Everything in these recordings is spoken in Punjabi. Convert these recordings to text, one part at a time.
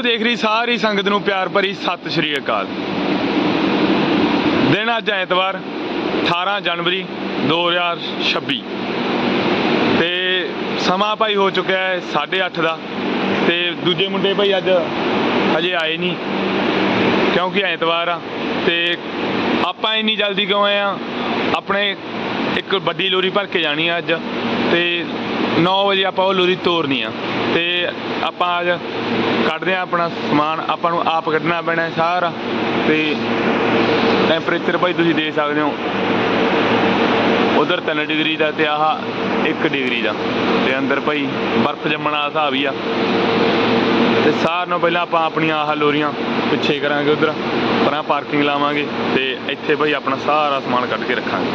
ਵੀਡੀਓ ਦੇਖ ਰਹੀ ਸਾਰੀ ਸੰਗਤ ਨੂੰ ਪਿਆਰ ਭਰੀ ਸਤਿ ਸ਼੍ਰੀ ਅਕਾਲ। ਦਿਨ ਅੱਜ ਐਤਵਾਰ 18 ਜਨਵਰੀ 2026 ਤੇ ਸਮਾਂ ਭਾਈ ਹੋ ਚੁੱਕਿਆ ਹੈ 8:30 ਦਾ ਤੇ ਦੂਜੇ ਮੁੰਡੇ ਭਾਈ ਅੱਜ ਹਜੇ ਆਏ ਨਹੀਂ, ਕਿਉਂਕਿ ਐਤਵਾਰ ਆ ਤੇ ਆਪਾਂ ਇੰਨੀ ਜਲਦੀ ਕਿਉਂ ਆਏ ਆ? ਆਪਣੇ ਇੱਕ ਵੱਡੀ ਲੋਰੀ ਭਰ ਕੇ ਜਾਣੀ ਆ ਅੱਜ ਤੇ 9 ਵਜੇ ਆਪਾਂ ਉਹ ਲੋਰੀ ਤੋਰਨੀ ਆ ਤੇ ਆਪਾਂ ਅੱਜ ਕੱਢਦੇ ਆ ਆਪਣਾ ਸਮਾਨ, ਆਪਾਂ ਨੂੰ ਆਪ ਕੱਢਣਾ ਪੈਣਾ ਸਾਰਾ। ਤੇ ਟੈਂਪਰੇਚਰ ਭਾਈ ਤੁਸੀਂ ਦੇਖ ਸਕਦੇ ਹੋ। ਉਧਰ 3 ਡਿਗਰੀ ਦਾ ਤੇ ਆਹ 1 ਡਿਗਰੀ ਦਾ। ਤੇ ਅੰਦਰ ਭਾਈ ਬਰਫ਼ ਜੰਮਣ ਵਾਲਾ ਹਿਸਾਬ ਹੀ ਆ। ਤੇ ਸਾਰ ਨੂੰ ਪਹਿਲਾਂ ਆਪਾਂ ਆਪਣੀਆਂ ਆਹ ਲੋਰੀਆਂ ਪਿੱਛੇ ਕਰਾਂਗੇ ਉਧਰ। ਪਰਾਂ ਪਾਰਕਿੰਗ ਲਾਵਾਂਗੇ ਤੇ ਇੱਥੇ ਭਾਈ ਆਪਣਾ ਸਾਰਾ ਸਮਾਨ ਕੱਢ ਕੇ ਰੱਖਾਂਗੇ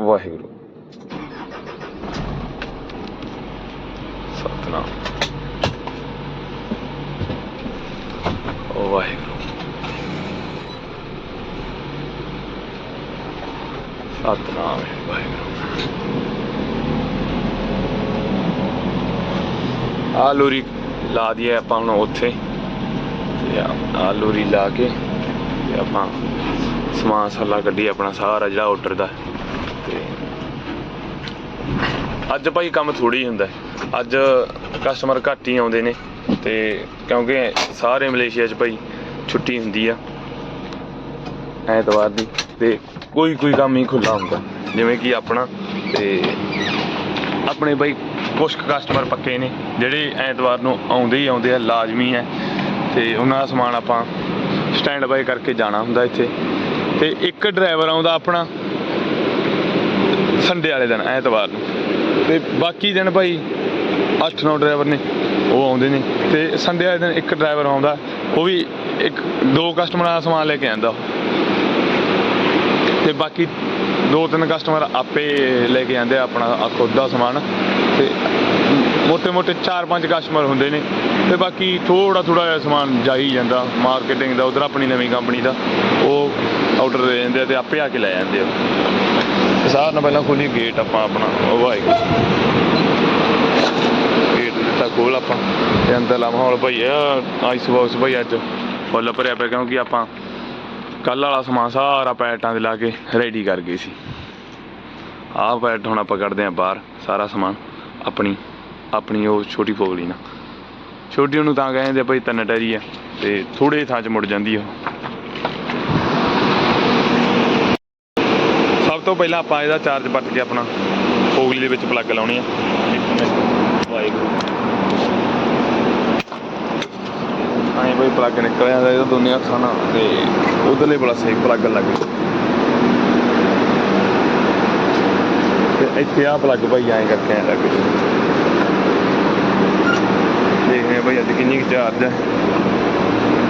ਵਾਹਿਗੁਰੂ ਸਤਨਾਮ ਓ ਵਾਹਿਗੁਰੂ ਸਤਨਾਮ ਹੈ ਵਾਹਿਗੁਰੂ ਆ ਲੋਰੀ ਲਾ ਦਈਏ ਆਪਾਂ ਹੁਣ ਉੱਥੇ। ਤੇ ਆ ਲੋਰੀ ਲਾ ਕੇ ਤੇ ਆਪਾਂ ਸਮਾਨ ਸਾਲਾ ਕੱਢੀ ਆਪਣਾ ਸਾਰਾ ਜਿਹੜਾ ਆਰਡਰ ਦਾ। ਤੇ ਅੱਜ ਭਾਈ ਕੰਮ ਥੋੜੀ ਹੁੰਦਾ। ਅੱਜ ਕਸਟਮਰ ਘੱਟ ਹੀ ਆਉਂਦੇ ਨੇ। ਤੇ ਕਿਉਂਕਿ ਸਾਰੇ ਮਲੇਸ਼ੀਆ 'ਚ ਭਾਈ ਛੁੱਟੀ ਹੁੰਦੀ ਆ। ਐਤਵਾਰ ਦੀ ਤੇ ਕੋਈ ਕੋਈ ਕੰਮ ਹੀ ਖੁੱਲਾ ਹੁੰਦਾ। ਜਿਵੇਂ ਕਿ ਆਪਣਾ ਤੇ ਆਪਣੇ ਭਾਈ ਕੁਝ ਕਸਟਮਰ ਪੱਕੇ ਨੇ, ਜਿਹੜੇ ਐਤਵਾਰ ਨੂੰ ਆਉਂਦੇ ਹੀ ਆਉਂਦੇ ਆ, ਲਾਜ਼ਮੀ ਹੈ। ਤੇ ਉਹਨਾਂ ਦਾ ਸਮਾਨ ਆਪਾਂ ਸਟੈਂਡ ਬਾਈ ਕਰਕੇ ਜਾਣਾ ਹੁੰਦਾ ਇੱਥੇ। ਤੇ ਇੱਕ ਡਰਾਈਵਰ ਆਉਂਦਾ ਆਪਣਾ ਸੰਡੇ ਵਾਲੇ ਦਿਨ, ਐਤਵਾਰ ਨੂੰ। ਤੇ ਬਾਕੀ ਦਿਨ ਭਾਈ 8-9 ਡਰਾਈਵਰ ਨੇ, ਉਹ ਆਉਂਦੇ ਨੇ। ਤੇ ਸੰਡੇ ਵਾਲੇ ਦਿਨ ਇੱਕ ਡਰਾਈਵਰ ਆਉਂਦਾ, ਉਹ ਵੀ ਇੱਕ ਦੋ ਕਸਟਮਰਾਂ ਦਾ ਸਮਾਨ ਲੈ ਕੇ ਆਂਦਾ ਤੇ ਬਾਕੀ ਦੋ ਤਿੰਨ ਕਸਟਮਰ ਆਪੇ ਲੈ ਕੇ ਆਂਦੇ ਆਪਣਾ ਖੁਦ ਦਾ ਸਮਾਨ। ਤੇ ਮੋٹے-ਮੋٹے 4-5 ਕਸਟਮਰ ਹੁੰਦੇ ਨੇ ਤੇ ਬਾਕੀ ਥੋੜਾ ਥੋੜਾ ਜਿਹਾ ਸਮਾਨ ਜਾ ਹੀ ਜਾਂਦਾ ਮਾਰਕੀਟਿੰਗ ਦਾ, ਉਧਰ ਆਪਣੀ ਨਵੀਂ ਕੰਪਨੀ ਦਾ, ਉਹ ਆਰਡਰ ਦੇ ਜਾਂਦੇ ਤੇ ਆਪੇ ਆ ਕੇ ਲੈ ਜਾਂਦੇ ਆ। ਸਾਰਿਆਂ ਨਾਲ ਪਹਿਲਾਂ ਖੋਲੀ ਗੇਟ ਆਪਾਂ ਆਪਣਾ, ਉਹ ਵਾਹਿਗੁਰੂ ਗੇਟ ਦਿੱਤਾ ਖੋਲ ਆਪਾਂ, ਤੇ ਅੰਦਰ ਲਾ ਮਾਹੌਲ ਭਈਆ ਆਈਸ ਬਾਕਸ ਭਈ ਅੱਜ ਫੁੱਲ ਭਰਿਆ ਪਿਆ ਕਿਉਂਕਿ ਆਪਾਂ ਕੱਲ ਵਾਲਾ ਸਮਾਨ ਸਾਰਾ ਪੈਟਾਂ ਦੇ ਲਾ ਕੇ ਰੈਡੀ ਕਰ ਗਏ ਸੀ। ਆਹ ਪੈਟ ਹੁਣ ਆਪਾਂ ਕੱਢਦੇ ਆਂ ਬਾਹਰ, ਸਾਰਾ ਸਮਾਨ। ਆਪਣੀ ਆਪਣੀ ਉਹ ਛੋਟੀ ਫੋਗਲੀ ਨਾ ਛੋਟੀ ਉਹਨੂੰ ਤਾਂ ਕਹਿੰਦੇ ਆ, ਭਾਈ ਤਿੰਨ ਟੈਰੀ ਆ, ਤੇ ਥੋੜੇ ਥਾਂ 'ਚ ਮੁੜ ਜਾਂਦੀ ਆ ਸਭ ਤੋਂ ਪਹਿਲਾਂ ਆਪਾਂ ਇਹਦਾ ਚਾਰਜ ਪੱਟ ਕੇ ਆਪਣਾ ਫੋਗਲੀ ਦੇ ਵਿੱਚ ਪਲੱਗ ਲਾਉਣੀ ਆ। ਆਏ ਬਈ ਪਲੱਗ ਨਿਕਲ ਜਾਂਦਾ, ਇਹਦਾ ਦੋਨੇ ਹੱਥਾਂ ਨਾਲ, ਤੇ ਉਧਰਲੇ ਪਾਸੇ ਪਲੱਗ ਲੱਗ ਗਿਆ ਇੱਥੇ ਆ ਪਲੱਗ ਭਾਈ ਐਂ ਕਰਕੇ ਐਂ ਲੱਗ ਦੇਖਦੇ ਆ ਭਾਈ ਅੱਜ ਕਿੰਨੀ ਕੁ ਚਾਰਜ ਹੈ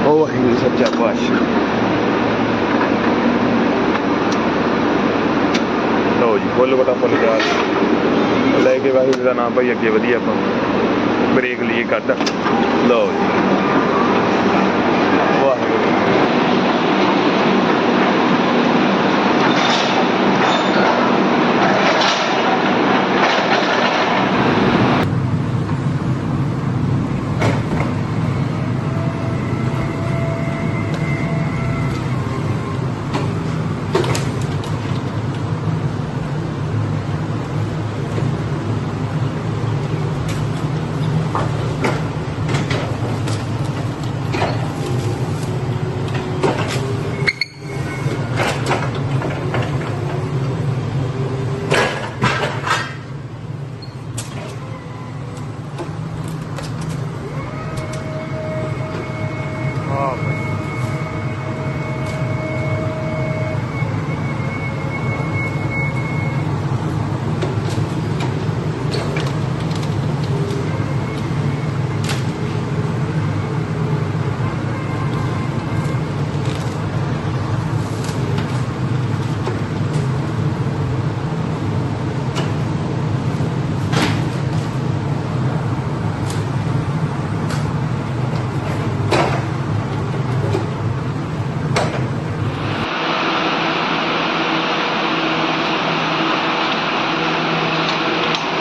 ਉਹ ਵਾਹਿਗੁਰੂ ਸੱਚਾ ਪਾਤਸ਼ਾਹ। ਲਓ ਜੀ, ਫੁੱਲ ਬਟਾ ਫੁੱਲ ਚਾਰਜ ਲੈ ਕੇ ਵਾਹਿਗੁਰੂ ਦਾ ਨਾਮ ਭਾਈ ਅੱਗੇ ਵਧੀਆ ਆਪਾਂ। ਬ੍ਰੇਕ ਲਈਏ ਕੱਢ ਲਓ ਜੀ। ਵਾਹਿਗੁਰੂ।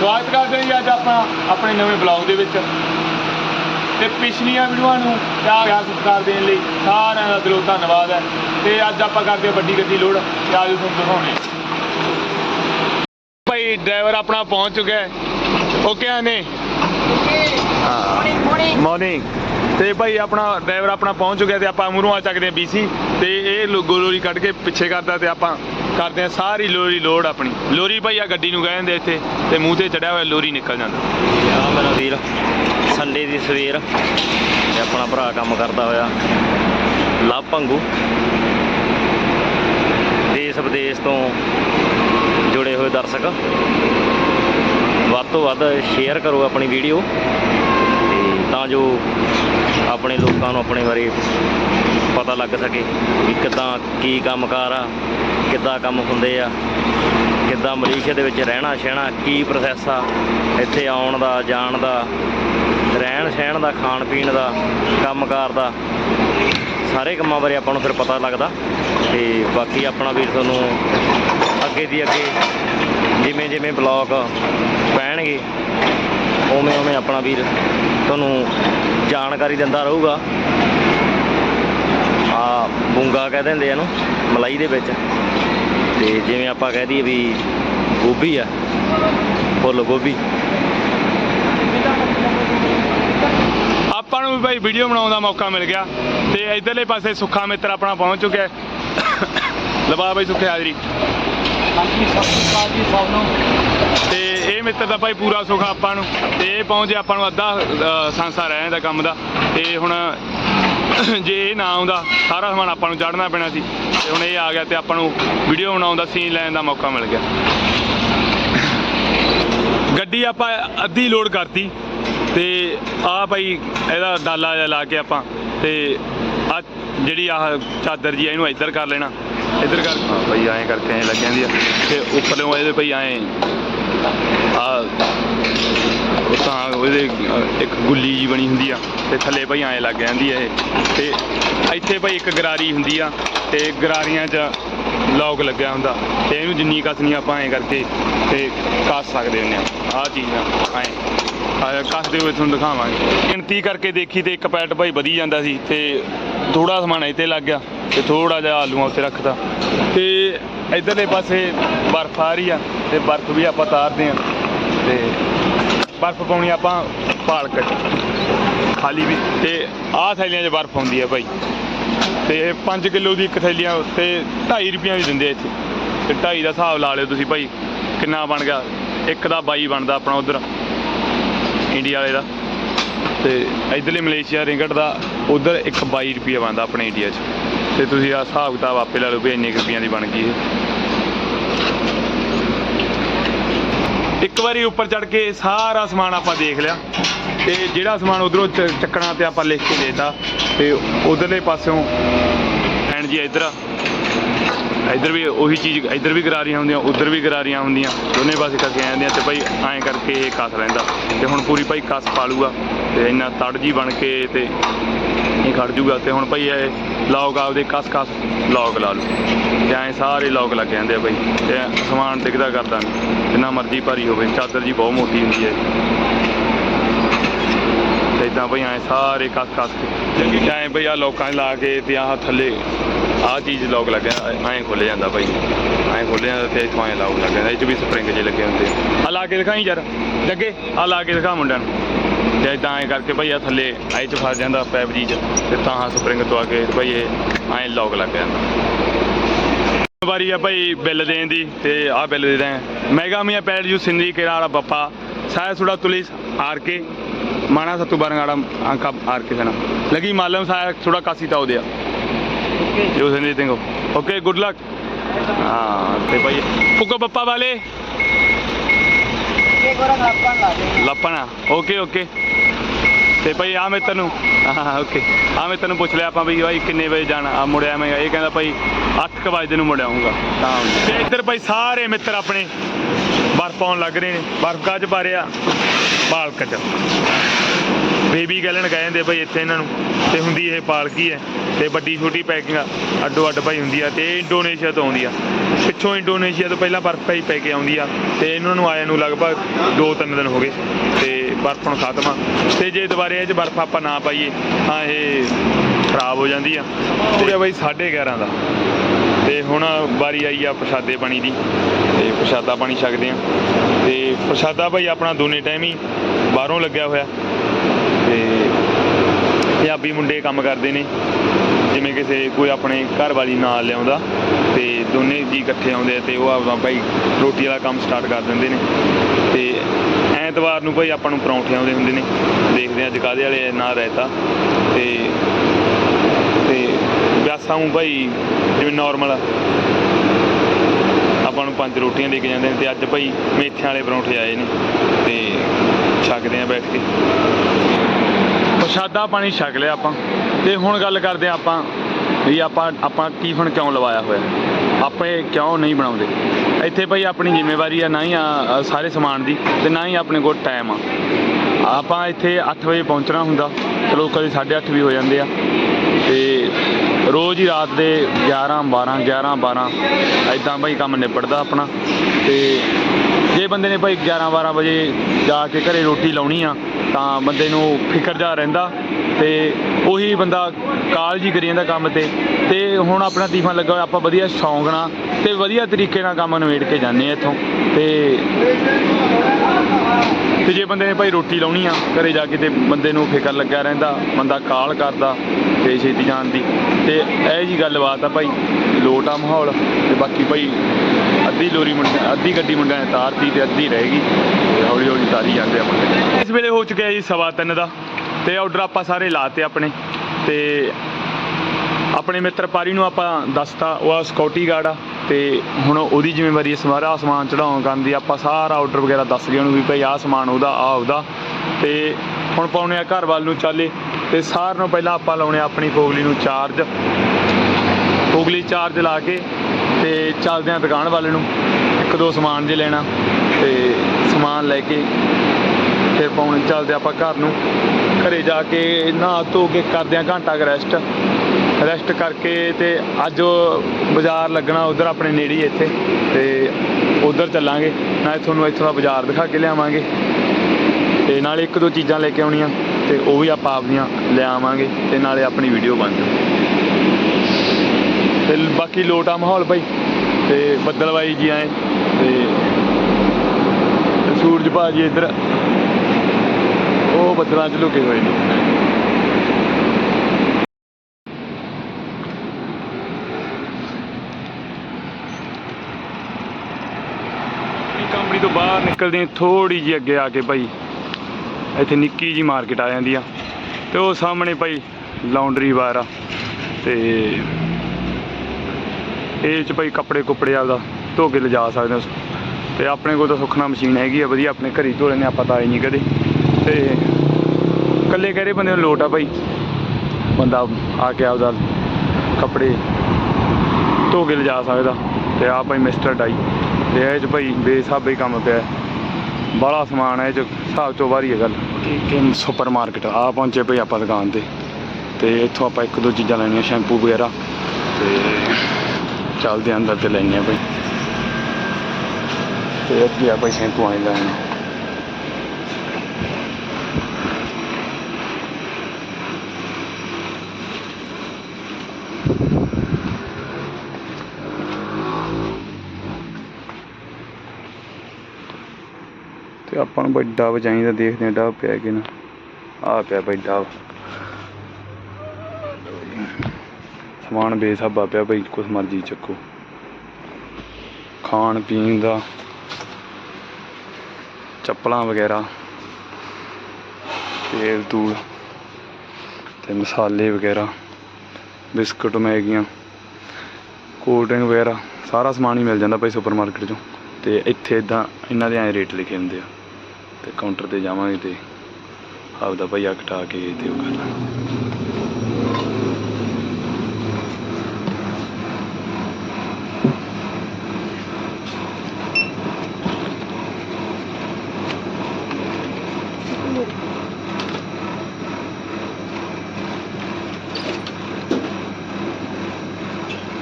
ਸਵਾਗਤ ਹੈ ਆਪਣਾ ਆਪਣੇ ਨਵੇਂ ਬਲੌਗ ਦੇ ਵਿੱਚ। ਤੇ ਪਿਛਲੀਆਂ ਵੀਡੀਓਆਂ ਨੂੰ ਪਿਆਰ ਸਤਿਕਾਰ ਦੇਣ ਲਈ ਸਾਰਿਆਂ ਦਾ ਦਿਲੋਂ ਧੰਨਵਾਦ ਹੈ। ਤੇ ਅੱਜ ਆਪਾਂ ਕਰਦੇ ਹਾਂ ਵੱਡੀ ਗੱਡੀ ਲੋਡ ਤੇ ਆਜੋ ਤੁਹਾਨੂੰ ਦਿਖਾਉਣੇ ਭਾਈ ਡਰਾਈਵਰ ਆਪਣਾ ਪਹੁੰਚ ਚੁੱਕਾ ਹੈ। ਓਕੇ ਆਨੇ. ਮਾਰਨਿੰਗ ਤੇ ਭਾਈ ਆਪਣਾ ਡਰਾਈਵਰ ਆਪਣਾ ਪਹੁੰਚ ਚੁੱਕਿਆ ਤੇ ਆਪਾਂ ਮੂਹਰੋਂ ਆ ਚੱਕਦੇ ਆ ਬੀਸੀ। ਤੇ ਇਹ ਗੋਲੋਰੀ ਕੱਢ ਕੇ ਪਿੱਛੇ ਕਰਦਾ ਤੇ ਆਪਾਂ ਕਰਦੇ ਆ, ਸਾਰੀ ਲੋਰੀ ਲੋਡ ਆਪਣੀ। ਲੋਰੀ ਭਾਈ ਆ ਗੱਡੀ ਨੂੰ ਕਹਿੰਦੇ ਇੱਥੇ, ਤੇ ਮੂੰਹ ਤੇ ਚੜਿਆ ਹੋਇਆ ਲੋਰੀ ਨਿਕਲ ਜਾਂਦਾ। ਆ ਮੇਰਾ ਵੀਰ ਸੰਡੇ ਦੀ ਸਵੇਰ, ਤੇ ਆਪਣਾ ਭਰਾ ਕੰਮ ਕਰਦਾ ਹੋਇਆ। ਲਵ ਭੰਗੂ। ਦੇਸ਼ ਵਿਦੇਸ਼ ਤੋਂ ਜੁੜੇ ਹੋਏ ਦਰਸ਼ਕ। ਵੱਧ ਤੋਂ ਵੱਧ ਸ਼ੇਅਰ ਕਰੋ ਆਪਣੀ ਵੀਡੀਓ ਤੇ ਤਾਂ ਜੋ ਆਪਣੇ ਲੋਕਾਂ ਨੂੰ ਆਪਣੇ ਬਾਰੇ ਪਤਾ ਲੱਗ ਸਕੇ ਵੀ ਕਿੱਦਾਂ ਕੀ ਕੰਮਕਾਰ ਆ ਕਿੱਦਾਂ ਕੰਮ ਹੁੰਦੇ ਆ, ਕਿੱਦਾਂ ਮਲੇਸ਼ੀਆ ਦੇ ਵਿੱਚ ਰਹਿਣਾ ਸਹਿਣਾ, ਕੀ ਪ੍ਰੋਸੈਸ ਆ, ਇੱਥੇ ਆਉਣ ਦਾ, ਜਾਣ ਦਾ, ਰਹਿਣ ਸਹਿਣ ਦਾ, ਖਾਣ ਪੀਣ ਦਾ, ਕੰਮਕਾਰ ਦਾ, ਸਾਰੇ ਕੰਮਾਂ ਬਾਰੇ ਆਪਾਂ ਨੂੰ ਫਿਰ ਪਤਾ ਲੱਗਦਾ ਤੇ ਬਾਕੀ ਆਪਣਾ ਵੀਰ ਤੁਹਾਨੂੰ ਅੱਗੇ ਦੀ ਅੱਗੇ ਜਿਵੇਂ ਜਿਵੇਂ ਬਲੌਗ ਪੈਣਗੇ, ਉਵੇਂ ਉਵੇਂ ਆਪਣਾ ਵੀਰ ਤੁਹਾਨੂੰ ਜਾਣਕਾਰੀ ਦਿੰਦਾ ਰਹੂਗਾ। ਆ ਬੁੰਗਾ ਕਹਿ ਦਿੰਦੇ ਆ ਇਹਨੂੰ, ਮਲਾਈ ਦੇ ਵਿੱਚ। ਤੇ ਜਿਵੇਂ ਆਪਾਂ ਕਹਿ ਦਈਏ ਵੀ ਗੋਭੀ ਆ ਫੁੱਲ ਗੋਭੀ। ਆਪਾਂ ਨੂੰ ਵੀ ਭਾਈ ਵੀਡੀਓ ਬਣਾਉਣ ਦਾ ਮੌਕਾ ਮਿਲ ਗਿਆ ਤੇ ਇਧਰਲੇ ਪਾਸੇ ਸੁੱਖਾ ਮਿੱਤਰ ਆਪਣਾ ਪਹੁੰਚ ਚੁੱਕਿਆ ਲਵਾ ਭਾਈ ਸੁੱਖੇ ਹਾਜ਼ਰੀ। ਹਾਂਜੀ ਸਤਿ ਸ਼੍ਰੀ ਅਕਾਲ ਜੀ ਸਭ ਨੂੰ ਤੇ ਇਹ ਮਿੱਤਰ ਦਾ ਭਾਈ ਪੂਰਾ ਸੁੱਖ ਆਪਾਂ ਨੂੰ ਤੇ ਇਹ ਪਹੁੰਚੇ ਆਪਾਂ ਨੂੰ ਅੱਧਾ ਅ, ਸੰਸਾ ਰਹਿਣ ਦਾ ਕੰਮ ਦਾ। ਤੇ ਹੁਣ ਜੇ ਇਹ ਨਾ ਆਉਂਦਾ ਸਾਰਾ ਸਮਾਨ ਆਪਾਂ ਨੂੰ ਚੜ੍ਹਨਾ ਪੈਣਾ ਸੀ। ਤੇ ਹੁਣ ਇਹ ਆ ਗਿਆ ਤੇ ਆਪਾਂ ਨੂੰ ਵੀਡੀਓ ਬਣਾਉਣ ਦਾ ਸੀਨ ਲੈਣ ਦਾ ਮੌਕਾ ਮਿਲ ਗਿਆ। ਗੱਡੀ ਆਪਾਂ ਅੱਧੀ ਲੋਡ ਕਰਤੀ। ਤੇ ਆ ਭਾਈ ਇਹਦਾ ਡਾਲਾ ਜਿਹਾ ਲਾ ਕੇ ਆਪਾਂ ਤੇ ਆ ਜਿਹੜੀ ਆਹ ਚਾਦਰ ਜੀ ਇਹਨੂੰ ਇੱਧਰ ਕਰ ਲੈਣਾ। ਇੱਧਰ ਕਰ। ਭਾਈ ਐਂ ਕਰਕੇ ਐਂ ਲੱਗ ਜਾਂਦੀ ਆ। ਤੇ ਉੱਪਰੋਂ ਇਹਦੇ ਭਾਈ ਐਂ ਆ ਤਾਂ ਉਹਦੇ ਇੱਕ ਗੁੱਲੀ ਜੀ ਬਣੀ ਹੁੰਦੀ ਆ ਤੇ ਥੱਲੇ ਭਾਈ ਐਂ ਲੱਗ ਜਾਂਦੀ ਆ ਇਹ। ਤੇ ਇੱਥੇ ਭਾਈ ਇੱਕ ਗਰਾਰੀ ਹੁੰਦੀ ਆ ਤੇ ਗਰਾਰੀਆਂ 'ਚ ਲੌਕ ਲੱਗਿਆ ਹੁੰਦਾ। ਤੇ ਇਹਨੂੰ ਜਿੰਨੀ ਕਸਨੀ ਆਪਾਂ ਐਂ ਕਰਕੇ ਤੇ ਕੱਸ ਸਕਦੇ ਹੁੰਦੇ ਆ। ਆਹ ਚੀਜ਼ ਆ, ਐਂ। ਕੱਸਦੇ ਹੋਏ ਤੁਹਾਨੂੰ ਦਿਖਾਵਾਂਗੇ। ਗਿਣਤੀ ਕਰਕੇ ਦੇਖੀ ਤੇ ਇੱਕ ਪੈਟ ਭਾਈ ਵਧੀ ਜਾਂਦਾ ਸੀ ਤੇ ਥੋੜਾ ਸਮਾਨ ਇੱਥੇ ਲੱਗ ਗਿਆ ਤੇ ਥੋੜਾ ਜਿਹਾ ਆਲੂਆਂ ਉੱਤੇ ਰੱਖਦਾ ਤੇ ਇਧਰਲੇ ਪਾਸੇ ਬਰਫ਼ ਆ ਰਹੀ ਆ ਤੇ ਬਰਫ਼ ਵੀ ਆਪਾਂ ਤਾਰਦੇ ਆ ਤੇ ਬਰਫ਼ ਪਾਉਣੀ ਆਪਾਂ ਪਾਲਕ ਖਾਲੀ ਵੀ, ਤੇ ਆਹ ਥੈਲੀਆਂ 'ਚ ਬਰਫ਼ ਹੁੰਦੀ ਹੈ ਭਾਈ ਤੇ ਇਹ 5 ਕਿਲੋ ਦੀ ਇੱਕ ਥੈਲੀਆਂ ਉੱਤੇ 2.5 ਰੁਪਈਆ ਦੀ ਦਿੰਦੇ ਇੱਥੇ। ਤੇ 2.5 ਦਾ ਹਿਸਾਬ ਲਾ ਲਿਓ ਤੁਸੀਂ ਭਾਈ ਕਿੰਨਾ ਬਣ ਗਿਆ? ਇੱਕ ਦਾ 22 ਬਣਦਾ ਆਪਣਾ ਉਧਰ, ਇੰਡੀਆ ਵਾਲੇ ਦਾ। ਤੇ ਇਧਰਲੇ ਮਲੇਸ਼ੀਆ ਰਿੰਗਟ ਦਾ, ਉਧਰ ਇੱਕ 22 ਰੁਪਏ ਬਣਦਾ ਆਪਣੇ ਇੰਡੀਆ 'ਚ। ਤੇ ਤੁਸੀਂ ਆ ਹਿਸਾਬ ਕਿਤਾਬ ਆਪੇ ਲਾ ਲਓ ਵੀ ਇੰਨੇ ਕੁ ਰੁਪਈਆਂ ਦੀ ਬਣ ਗਈ ਇਹ। ਇੱਕ ਵਾਰੀ ਉੱਪਰ ਚੜ ਕੇ ਸਾਰਾ ਸਮਾਨ ਆਪਾਂ ਦੇਖ ਲਿਆ। ਤੇ ਜਿਹੜਾ ਸਮਾਨ ਉਧਰੋਂ ਚੱਕਣਾ ਤੇ ਆਪਾਂ ਲਿਖ ਕੇ ਦੇਤਾ। ਤੇ ਉਧਰਲੇ ਪਾਸਿਓਂ ਐਂਡ ਜੀ ਇੱਧਰ ਆ। ਇੱਧਰ ਵੀ ਉਹੀ ਚੀਜ਼, ਇੱਧਰ ਵੀ ਗਰਾਰੀਆਂ ਹੁੰਦੀਆਂ, ਉੱਧਰ ਵੀ ਗਰਾਰੀਆਂ ਹੁੰਦੀਆਂ। ਦੋਨੇ ਪਾਸੇ ਕਰਕੇ ਆ ਜਾਂਦੀਆਂ ਤੇ ਭਾਈ ਐਂ ਕਰਕੇ ਇਹ ਕੱਸ ਰਹਿੰਦਾ ਤੇ ਹੁਣ ਪੂਰੀ ਭਾਈ ਕੱਸ ਪਾ ਲੂਗਾ ਤੇ ਇੰਨਾ ਤੜ ਜੀ ਬਣ ਕੇ ਤੇ ਇਹ ਖੜ ਜੂਗਾ। ਤੇ ਹੁਣ ਭਾਈ ਇਹ ਲੌਗ ਆਪਦੇ ਕੱਸ ਕਸ ਲੌਗ ਲਾ ਲੂ ਤੇ ਐਂ ਸਾਰੇ ਲੌਗ ਲੱਗ ਜਾਂਦੇ ਆ ਭਾਈ ਤੇ ਸਮਾਨ ਦਿਖਦਾ ਕਰਦਾ ਨਹੀਂ ਜਿੰਨਾ ਮਰਜ਼ੀ ਭਾਰੀ ਹੋਵੇ ਚਾਦਰ ਜੀ ਬਹੁਤ ਮੋਟੀ ਹੁੰਦੀ ਹੈ। ਤੇ ਇਦਾਂ ਭਈ ਐ ਸਾਰੇ ਕੱਸ ਕੱਸ ਕੇ। ਐ ਭਈ ਆ ਲੋਕਾਂ ਲਾ ਕੇ ਤੇ ਆਹ ਥੱਲੇ ਆਹ ਚੀਜ਼ ਲੋਕ ਲੱਗਿਆ ਐਂ ਖੁੱਲ ਜਾਂਦਾ ਭਾਈ ਐਂ ਖੁੱਲ ਜਾਂਦਾ ਤੇ ਇੱਥੋਂ ਐਂ ਲੋਕ ਲੱਗ ਜਾਂਦਾ ਇਹ 'ਚ ਵੀ ਸਪਰਿੰਗ ਜੇ ਲੱਗੇ ਹੁੰਦੇ ਆ। ਲਾ ਕੇ ਦਿਖਾਈ ਯਾਰ ਜੱਗੇ ਆ ਲਾ ਕੇ ਦਿਖਾ ਮੁੰਡਿਆਂ ਨੂੰ। ਤੇ ਇਦਾਂ ਐਂ ਕਰਕੇ ਭਈ ਆ ਥੱਲੇ ਐ 'ਚ ਫਸ ਜਾਂਦਾ ਪੈਪ ਜੀ 'ਚ ਤੇ ਤਾਂ ਸਪਰਿੰਗ ਤੋਂ ਆ ਕੇ ਭਈ ਇਹ ਐਂ ਲੋਕ ਲੱਗ ਜਾਂਦਾ। ਵਾਰੀ ਆ ਭਾਈ ਬਿੱਲ ਦੇਣ ਦੀ ਤੇ ਆ ਬਿੱਲ ਦੇ ਰਹੇ ਮੈਗਾ ਮੀਆਂ ਪੈਡ ਯੂ ਸਿੰਦਰੀ ਕਿਰਾੜਾ ਬੱਪਾ ਸਾਇਆ ਸੁੜਾ ਤੁਲਿਸ ਆਰ ਕੇ ਮਾਣਾ ਸਤੂ ਬਰੰਗਾੜਾ ਅੰਕਾ ਆਰ ਕੇ ਸਨਾ। ਲਗੀ ਮਾਲਮ ਸਾਇਆ ਸੁੜਾ ਕਾਸੀ ਤਾਉ ਦਿਆ ਓਕੇ ਜੋ ਸਿੰਦਰੀ ਤੇਂਗੋ ਓਕੇ ਗੁੱਡ ਲੱਕ ਹਾਂ ਤੇ ਭਾਈ ਫੁੱਕੋ ਬੱਪਾ ਵਾਲੇ। ਲੱਪਣਾ। Okay okay. ਤੇ ਭਾਈ ਆ ਮੈਂ ਤੈਨੂੰ ਹਾਂ ਓਕੇ ਆ ਮੈਂ ਤੈਨੂੰ ਪੁੱਛ ਲਿਆ ਆਪਾਂ ਵੀ ਭਾਈ ਕਿੰਨੇ ਵਜੇ ਜਾਣਾ? ਆ ਮੁੜਿਆ ਮੈਂ ਇਹ ਕਹਿੰਦਾ ਭਾਈ 8 ਵਜੇ ਨੂੰ ਮੁੜ ਆਊਂਗਾ। ਤਾਂ ਤੇ ਇੱਧਰ ਭਾਈ ਸਾਰੇ ਮਿੱਤਰ ਆਪਣੇ ਬਰਫ਼ ਪਾਉਣ ਲੱਗ ਰਹੇ ਨੇ। ਬਰਫ਼ ਕਾਜ ਪਾ ਰਿਆ ਬਾਲਕ ਚ। ਬੇਬੀ ਗੈਲਨ ਕਹਿ ਜਾਂਦੇ ਭਾਈ ਇੱਥੇ ਇਹਨਾਂ ਨੂੰ ਤੇ ਹੁੰਦੀ ਇਹ ਪਾਲਕੀ ਹੈ ਤੇ ਵੱਡੀ ਛੋਟੀ ਪੈਕਿੰਗ ਅੱਡੋ ਅੱਡ ਭਾਈ ਹੁੰਦੀ ਆ ਤੇ ਇੰਡੋਨੇਸ਼ੀਆ ਤੋਂ ਆਉਂਦੀ ਆ। ਪਿੱਛੋਂ ਇੰਡੋਨੇਸ਼ੀਆ ਤੋਂ ਪਹਿਲਾਂ ਬਰਫ਼ ਭਾਈ ਪੈ ਕੇ ਆਉਂਦੀ ਆ ਤੇ ਇਹਨਾਂ ਨੂੰ ਆਏ ਨੂੰ ਲਗਭਗ 2-3 ਦਿਨ ਹੋ ਗਏ। ਤੇ ਬਰਫ਼ ਹੁਣ ਖਤਮ ਆ। ਤੇ ਜੇ ਦੁਬਾਰੇ ਇਹ 'ਚ ਬਰਫ਼ ਆਪਾਂ ਨਾ ਪਾਈਏ ਤਾਂ ਇਹ ਖਰਾਬ ਹੋ ਜਾਂਦੀ ਆ। ਤੇ ਬਾਈ 11:30 ਦਾ। ਤੇ ਹੁਣ ਵਾਰੀ ਆਈ ਆ ਪ੍ਰਸ਼ਾਦੇ ਪਾਣੀ ਦੀ। ਤੇ ਪ੍ਰਸ਼ਾਦਾ ਪਾਣੀ ਛਕਦੇ ਆ। ਤੇ ਪ੍ਰਸ਼ਾਦਾ ਭਾਈ ਆਪਣਾ ਦੋਨੇ ਟਾਈਮ ਹੀ ਬਾਹਰੋਂ ਲੱਗਿਆ ਹੋਇਆ। ਤੇ ਪੰਜਾਬੀ ਮੁੰਡੇ ਕੰਮ ਕਰਦੇ ਨੇ। ਜਿਵੇਂ ਕਿਸੇ ਕੋਈ ਆਪਣੇ ਘਰ ਵਾਲੀ ਨਾਲ ਲਿਆਉਂਦਾ ਤੇ ਦੋਨੇ ਜੀ ਇਕੱਠੇ ਆਉਂਦੇ ਆ ਤੇ ਉਹ ਆਪਣਾ ਭਾਈ ਰੋਟੀ ਵਾਲਾ ਕੰਮ ਸਟਾਰਟ ਕਰ ਦਿੰਦੇ ਨੇ। ਤੇ ਐਤਵਾਰ ਨੂੰ ਭਾਈ ਆਪਾਂ ਨੂੰ ਪਰੌਂਠੇ ਆਉਂਦੇ ਹੁੰਦੇ ਨੇ। ਦੇਖਦੇ ਆ ਅੱਜ ਕਾਹਦੇ ਵਾਲੇ ਨਾ ਰਹਿਤਾ। ਤੇ ਤੇ ਵਿਆਸਾਂ ਨੂੰ ਭਾਈ ਜਿਵੇਂ ਨਾਰਮਲ ਆਪਾਂ ਨੂੰ ਪੰਜ ਰੋਟੀਆਂ ਦੇ ਕੇ ਜਾਂਦੇ ਨੇ ਤੇ ਅੱਜ ਭਾਈ ਮੇਥਿਆਂ ਵਾਲੇ ਪਰੌਂਠੇ ਆਏ ਨੇ। ਤੇ ਛਕਦੇ ਆ ਬੈਠ ਕੇ। ਪ੍ਰਸ਼ਾਦਾ ਪਾਣੀ ਛਕ ਲਿਆ ਆਪਾਂ। ਤੇ ਹੁਣ ਗੱਲ ਕਰਦੇ ਆ ਆਪਾਂ ਵੀ ਆਪਾਂ ਆਪਾਂ ਟਿਫਨ ਕਿਉਂ ਲਵਾਇਆ ਹੋਇਆ? ਆਪੇ ਕਿਉਂ ਨਹੀਂ ਬਣਾਉਂਦੇ? ਇੱਥੇ ਭਾਈ ਆਪਣੀ ਜ਼ਿੰਮੇਵਾਰੀ ਆ, ਨਾ ਹੀ ਆ ਸਾਰੇ ਸਮਾਨ ਦੀ ਤੇ ਨਾ ਹੀ ਆਪਣੇ ਕੋਲ ਟਾਈਮ ਆ। ਆਪਾਂ ਇੱਥੇ 8 ਵਜੇ ਪਹੁੰਚਣਾ ਹੁੰਦਾ, ਚਲੋ ਕਦੇ 8:30 ਵੀ ਹੋ ਜਾਂਦੇ ਆ। ਤੇ ਰੋਜ਼ ਹੀ ਰਾਤ ਦੇ 11 12 11 12 ਐਦਾਂ ਭਾਈ ਕੰਮ ਨਿਬੜਦਾ ਆਪਣਾ। ਤੇ ਜੇ ਬੰਦੇ ਨੇ ਭਾਈ 11 12 ਵਜੇ ਜਾ ਕੇ ਘਰੇ ਰੋਟੀ ਲਾਉਣੀ ਆ, ਤਾਂ ਬੰਦੇ ਨੂੰ ਫਿਕਰ ਜਾ ਰਹਿੰਦਾ ਤੇ ਉਹੀ ਬੰਦਾ ਕਾਲ ਜੀ ਕਰੀ ਜਾਂਦਾ ਕੰਮ ਤੇ। ਤੇ ਹੁਣ ਆਪਣਾ ਟੀਫਨ ਲੱਗਾ ਹੋਇਆ, ਆਪਾਂ ਵਧੀਆ ਸ਼ੌਂਕ ਨਾਲ ਤੇ ਵਧੀਆ ਤਰੀਕੇ ਨਾਲ ਕੰਮ ਨਿਬੇੜ ਕੇ ਜਾਂਦੇ ਆ ਇੱਥੋਂ। ਤੇ ਤੇ ਜੇ ਬੰਦੇ ਨੇ ਭਾਈ ਰੋਟੀ ਲਾਉਣੀ ਆ, ਘਰੇ ਜਾ ਕੇ ਤੇ ਬੰਦੇ ਨੂੰ ਫਿਕਰ ਲੱਗਿਆ ਰਹਿੰਦਾ, ਬੰਦਾ ਕਾਲ ਕਰਦਾ ਤੇ ਛੇਤੀ ਜਾਣ ਦੀ। ਤੇ ਇਹ ਜੀ ਗੱਲਬਾਤ ਆ ਭਾਈ, ਲੋਟ ਆ ਮਾਹੌਲ ਤੇ ਬਾਕੀ ਭਾਈ ਅੱਧੀ ਲੋਰੀ ਮੁੰਡੇ, ਅੱਧੀ ਗੱਡੀ ਮੁੰਡਿਆਂ ਨੇ ਤਾਰਤੀ ਤੇ ਅੱਧੀ ਰਹਿ ਗਈ ਤੇ ਹੌਲੀ ਹੌਲੀ ਤਾਰੀ ਜਾਂਦੇ ਆ ਮੁੰਡੇ। ਇਸ ਵੇਲੇ ਹੋ ਚੁੱਕਿਆ ਜੀ ਸਵਾ ਤਿੰਨ ਦਾ। ਤੇ ਆਰਡਰ ਆਪਾਂ ਸਾਰੇ ਲਾਤੇ ਆਪਣੇ। ਤੇ ਆਪਣੇ ਮਿੱਤਰ ਪਾਰੀ ਨੂੰ ਆਪਾਂ ਦੱਸਤਾ, ਉਹ ਆ ਸਕਿਉਰਟੀ ਗਾਰਡ ਆ, ਤੇ ਹੁਣ ਉਹਦੀ ਜ਼ਿੰਮੇਵਾਰੀ ਹੈ ਸਾਰਾ ਸਮਾਨ ਚੜਾਉਣ ਕਰਨ ਦੀ। ਆਪਾਂ ਸਾਰਾ ਆਰਡਰ ਵਗੈਰਾ ਦੱਸ ਗਏ ਉਹਨੂੰ ਵੀ ਭਾਈ ਆਹ ਸਮਾਨ ਉਹਦਾ ਆ ਉਹਦਾ। ਤੇ ਹੁਣ ਪਾਉਣੇ ਆ ਘਰ ਵੱਲ ਨੂੰ ਚਾਲੇ। ਤੇ ਸਾਰਿਆਂ ਨੂੰ ਪਹਿਲਾਂ ਆਪਾਂ ਲਾਉਣੇ ਆ ਆਪਣੀ ਫੋਗਲੀ ਨੂੰ ਚਾਰਜ ਫੋਗਲੀ ਚਾਰਜ ਲਾ ਕੇ ਤੇ ਚੱਲਦੇ ਆ ਦੁਕਾਨ ਵਾਲੇ ਨੂੰ। ਇੱਕ ਦੋ ਸਮਾਨ ਜੇ ਲੈਣਾ, ਤੇ ਸਮਾਨ ਲੈ ਕੇ ਫਿਰ ਪਾਉਣੇ, ਚੱਲਦੇ ਆਪਾਂ ਘਰ ਨੂੰ। ਘਰੇ ਜਾ ਕੇ ਨਹਾ ਧੋ ਕੇ ਕਰਦੇ ਆ, ਘੰਟਾ ਕੁ ਰੈਸਟ ਰੈਸਟ ਕਰਕੇ ਤੇ ਅੱਜ ਬਾਜ਼ਾਰ ਲੱਗਣਾ ਉਧਰ ਆਪਣੇ ਨੇੜੇ ਹੀ ਇੱਥੇ। ਤੇ ਉਧਰ ਚੱਲਾਂਗੇ, ਨਾਲੇ ਤੁਹਾਨੂੰ ਇੱਥੋਂ ਦਾ ਬਾਜ਼ਾਰ ਦਿਖਾ ਕੇ ਲਿਆਵਾਂਗੇ। ਤੇ ਨਾਲੇ ਇੱਕ ਦੋ ਚੀਜ਼ਾਂ ਲੈ ਕੇ ਆਉਣੀਆਂ, ਤੇ ਉਹ ਵੀ ਆਪਾਂ ਆਪਦੀਆਂ ਲੈ ਆਵਾਂਗੇ, ਤੇ ਨਾਲੇ ਆਪਣੀ ਵੀਡੀਓ ਬਣ ਜਾਊ। ਤੇ ਬਾਕੀ ਲੋਟਾ ਮਾਹੌਲ ਭਾਈ ਤੇ ਬੱਦਲਵਾਈ ਜੀ ਆਏ, ਤੇ ਤੇ ਸੂਰਜ ਭਾਜੀ ਇੱਧਰ ਬੱਦਲਾਂ 'ਚ ਲੁਕੇ ਹੋਏ ਨੇ। ਕੰਪਨੀ ਤੋਂ ਬਾਹਰ ਨਿਕਲਦੇ ਥੋੜੀ ਜਿਹੀ ਅੱਗੇ ਆ ਕੇ ਭਾਈ, ਇੱਥੇ ਨਿੱਕੀ ਜੀ ਮਾਰਕੀਟ ਆ ਜਾਂਦੀ ਆ। ਤੇ ਉਹ ਸਾਹਮਣੇ ਭਾਈ, ਲਾਉਂਡਰੀ ਬਾਰ ਆ। ਤੇ ਇਹ ਚ ਭਾਈ ਕੱਪੜੇ ਕੁੱਪੜੇ ਆਪਦਾ ਧੋ ਕੇ ਲਿਜਾ ਸਕਦੇ ਹੋ। ਤੇ ਆਪਣੇ ਕੋਲ ਤਾਂ ਸੁੱਖਣਾ ਮਸ਼ੀਨ ਹੈਗੀ ਆ, ਵਧੀਆ ਆਪਣੇ ਘਰੀ ਧੋ ਲੈਂਦੇ ਆਪਾਂ ਤਾਂ ਹੀ ਨਹੀਂ ਕਦੇ। ਤੇ ਇਕੱਲੇ ਕਹਿਰੇ ਬੰਦੇ ਨੂੰ ਲੋਟ ਆ ਭਾਈ ਬੰਦਾ ਆ ਕੇ ਆਪਦਾ ਕੱਪੜੇ ਧੋ ਕੇ ਲਿਜਾ ਸਕਦਾ ਤੇ ਆ ਭਾਈ ਮਿਸਟਰ ਡਾਈ। ਤੇ ਇਹ ਚ ਭਾਈ ਬੇਸਾਬੇ ਕੰਮ ਪਿਆ। ਬਾਹਲਾ ਸਮਾਨ ਹੈ ਇਹ ਚ ਹਿਸਾਬ ਚੋਂ ਬਾਹਰੀ ਹੈ ਗੱਲ। ਕਿ ਸੁਪਰ ਮਾਰਕੀਟ ਆ ਪਹੁੰਚੇ ਭਾਈ ਆਪਾਂ ਦੁਕਾਨ ਤੇ। ਤੇ ਇੱਥੋਂ ਆਪਾਂ ਇੱਕ ਦੋ ਚੀਜ਼ਾਂ ਲੈਣੀਆਂ ਸ਼ੈਂਪੂ ਵਗੈਰਾ। ਤੇ ਚੱਲਦੇ ਆਂ ਅੰਦਰ ਤੇ ਲੈਣੀਆਂ ਭਾਈ। ਤੇ ਅੱਗੇ ਆ ਭਾਈ ਸ਼ੈਂਪੂ ਆਏ ਲੈਣੇ। ਤੇ ਆਪਾਂ ਨੂੰ ਬਈ ਡੱਬ ਚਾਹੀਦਾ, ਦੇਖਦੇ ਹਾਂ ਡੱਬ ਪਿਆ ਕਿ ਨਾ। ਆ ਪਿਆ ਬਈ ਡੱਬ। ਸਮਾਨ ਬੇਸਾਬਾ ਪਿਆ ਬਈ, ਕੁਛ ਮਰਜ਼ੀ ਚੱਕੋ। ਖਾਣ ਪੀਣ ਦਾ ਚੱਪਲਾਂ ਵਗੈਰਾ, ਤੇਲ ਤੂਲ ਤੇ ਮਸਾਲੇ ਵਗੈਰਾ, ਬਿਸਕੁਟ, ਮੈਗੀਆਂ ਕੋਲਡ ਡਰਿੰਕ ਵਗੈਰਾ, ਸਾਰਾ ਸਮਾਨ ਹੀ ਮਿਲ ਜਾਂਦਾ ਭਾਈ ਸੁਪਰਮਾਰਕਟ ਚੋਂ। ਤੇ ਇੱਥੇ ਇਦਾਂ ਇਹਨਾਂ ਦੇ ਐਂ ਰੇਟ ਲਿਖੇ ਹੁੰਦੇ ਆ। ਤੇ ਕਾਊਂਟਰ ਤੇ ਜਾਵਾਂਗੇ ਤੇ ਆਪਦਾ ਭਈਆ ਘਟਾ ਕੇ ਤੇ ਉਹ ਕਰਾਂਗੇ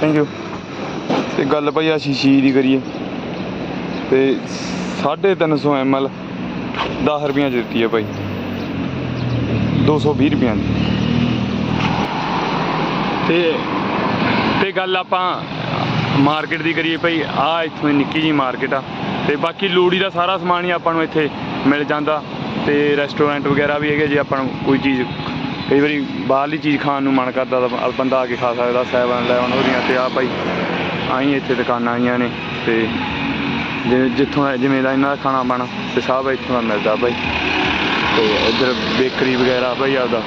ਥੈਂਕ ਯੂ ਤੇ ਗੱਲ ਭਾਈ ਸ਼ੀਸ਼ੀ ਦੀ ਕਰੀਏ। ਤੇ 350 ml 10 ਰੁਪਈਆਂ 'ਚ ਦਿੱਤੀ ਹੈ ਭਾਈ 220 ਰੁਪਈਆਂ ਦੀ। ਤੇ ਤੇ ਗੱਲ ਆਪਾਂ ਮਾਰਕੀਟ ਦੀ ਕਰੀਏ ਭਾਈ, ਆ ਇੱਥੋਂ ਦੀ ਨਿੱਕੀ ਜੀ ਮਾਰਕੀਟ ਆ। ਤੇ ਬਾਕੀ ਲੋੜੀ ਦਾ ਸਾਰਾ ਸਮਾਨ ਹੀ ਆਪਾਂ ਨੂੰ ਇੱਥੇ ਮਿਲ ਜਾਂਦਾ। ਤੇ ਰੈਸਟੋਰੈਂਟ ਵਗੈਰਾ ਵੀ ਹੈਗੇ, ਜੇ ਆਪਾਂ ਨੂੰ ਕੋਈ ਚੀਜ਼, ਕਈ ਵਾਰੀ ਬਾਹਰਲੀ ਚੀਜ਼ ਖਾਣ ਨੂੰ ਮਨ ਕਰਦਾ ਤਾਂ ਬੰਦਾ ਆ ਕੇ ਖਾ ਸਕਦਾ ਸੈਵਨ ਲੈਵਨ ਉਹਦੀਆਂ ਤੇ ਆ ਭਾਈ, ਆਈ ਇੱਥੇ ਦੁਕਾਨਾਂ ਆਈਆਂ ਨੇ ਤੇ ਜਿਵੇਂ ਜਿੱਥੋਂ ਦਾ- ਜਿਵੇਂ ਦਾ ਇਹਨਾਂ ਦਾ ਖਾਣਾ ਬਣਾ, ਤੇ ਸਭ ਇੱਥੋਂ ਦਾ ਮਿਲਦਾ ਭਾਈ ਤੇ ਇੱਧਰ ਬੇਕਰੀ ਵਗੈਰਾ ਭਾਈ ਆਪਦਾ।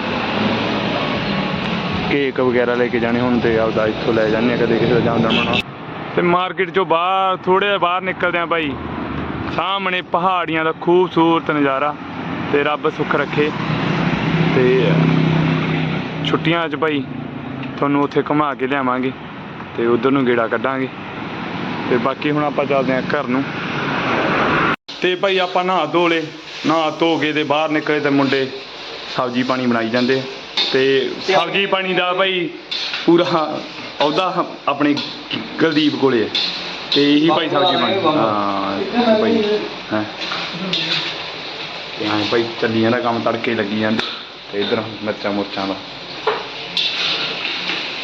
ਕੇਕ ਵਗੈਰਾ ਲੈ ਕੇ ਜਾਣੇ ਹੁਣ ਤੇ ਆਪਦਾ ਇੱਥੋਂ ਲੈ ਜਾਂਦੇ ਆ, ਕਦੇ ਕਿਸੇ ਦਾ ਜਨਮ ਦਿਨ ਤੇ ਮਾਰਕੀਟ ਚੋਂ ਬਾਹਰ ਥੋੜੇ ਬਾਹਰ ਨਿਕਲਦੇ ਆ ਭਾਈ ਸਾਹਮਣੇ ਪਹਾੜੀਆਂ ਦਾ ਖੂਬਸੂਰਤ ਨਜ਼ਾਰਾ, ਤੇ ਰੱਬ ਸੁੱਖ ਰੱਖੇ। ਤੇ ਛੁੱਟੀਆਂ 'ਚ ਭਾਈ ਤੁਹਾਨੂੰ ਉੱਥੇ ਘੁਮਾ ਕੇ ਲਿਆਵਾਂਗੇ, ਤੇ ਉਧਰ ਨੂੰ ਗੇੜਾ ਕੱਢਾਂਗੇ। ਤੇ ਬਾਕੀ ਹੁਣ ਆਪਾਂ ਚੱਲਦੇ ਆ ਘਰ ਨੂੰ। ਤੇ ਭਾਈ ਆਪਾਂ ਨਹਾ ਧੋ ਲੇ ਨਹਾ ਧੋ ਕੇ ਤੇ ਬਾਹਰ ਨਿਕਲੇ ਤੇ ਮੁੰਡੇ ਸਬਜ਼ੀ ਪਾਣੀ ਬਣਾਈ ਜਾਂਦੇ ਆ। ਤੇ ਸਬਜ਼ੀ ਪਾਣੀ ਦਾ ਭਾਈ ਪੂਰਾ ਉਹਦਾ ਆਪਣੇ ਕੁਲਦੀਪ ਕੋਲੇ ਹੈ ਤੇ ਇਹੀ ਭਾਈ ਸਬਜ਼ੀ ਪਾਣੀ। ਹਾਂ, ਭਾਈ, ਹਾਂ। ਹਾਂ, ਭਾਈ ਚੱਲੀ ਜਾਂਦਾ ਕੰਮ ਤੜਕੇ ਲੱਗੀ ਜਾਂਦਾ। ਤੇ ਇਧਰ ਮਿਰਚਾਂ ਮੁਰਚਾਂ ਦਾ।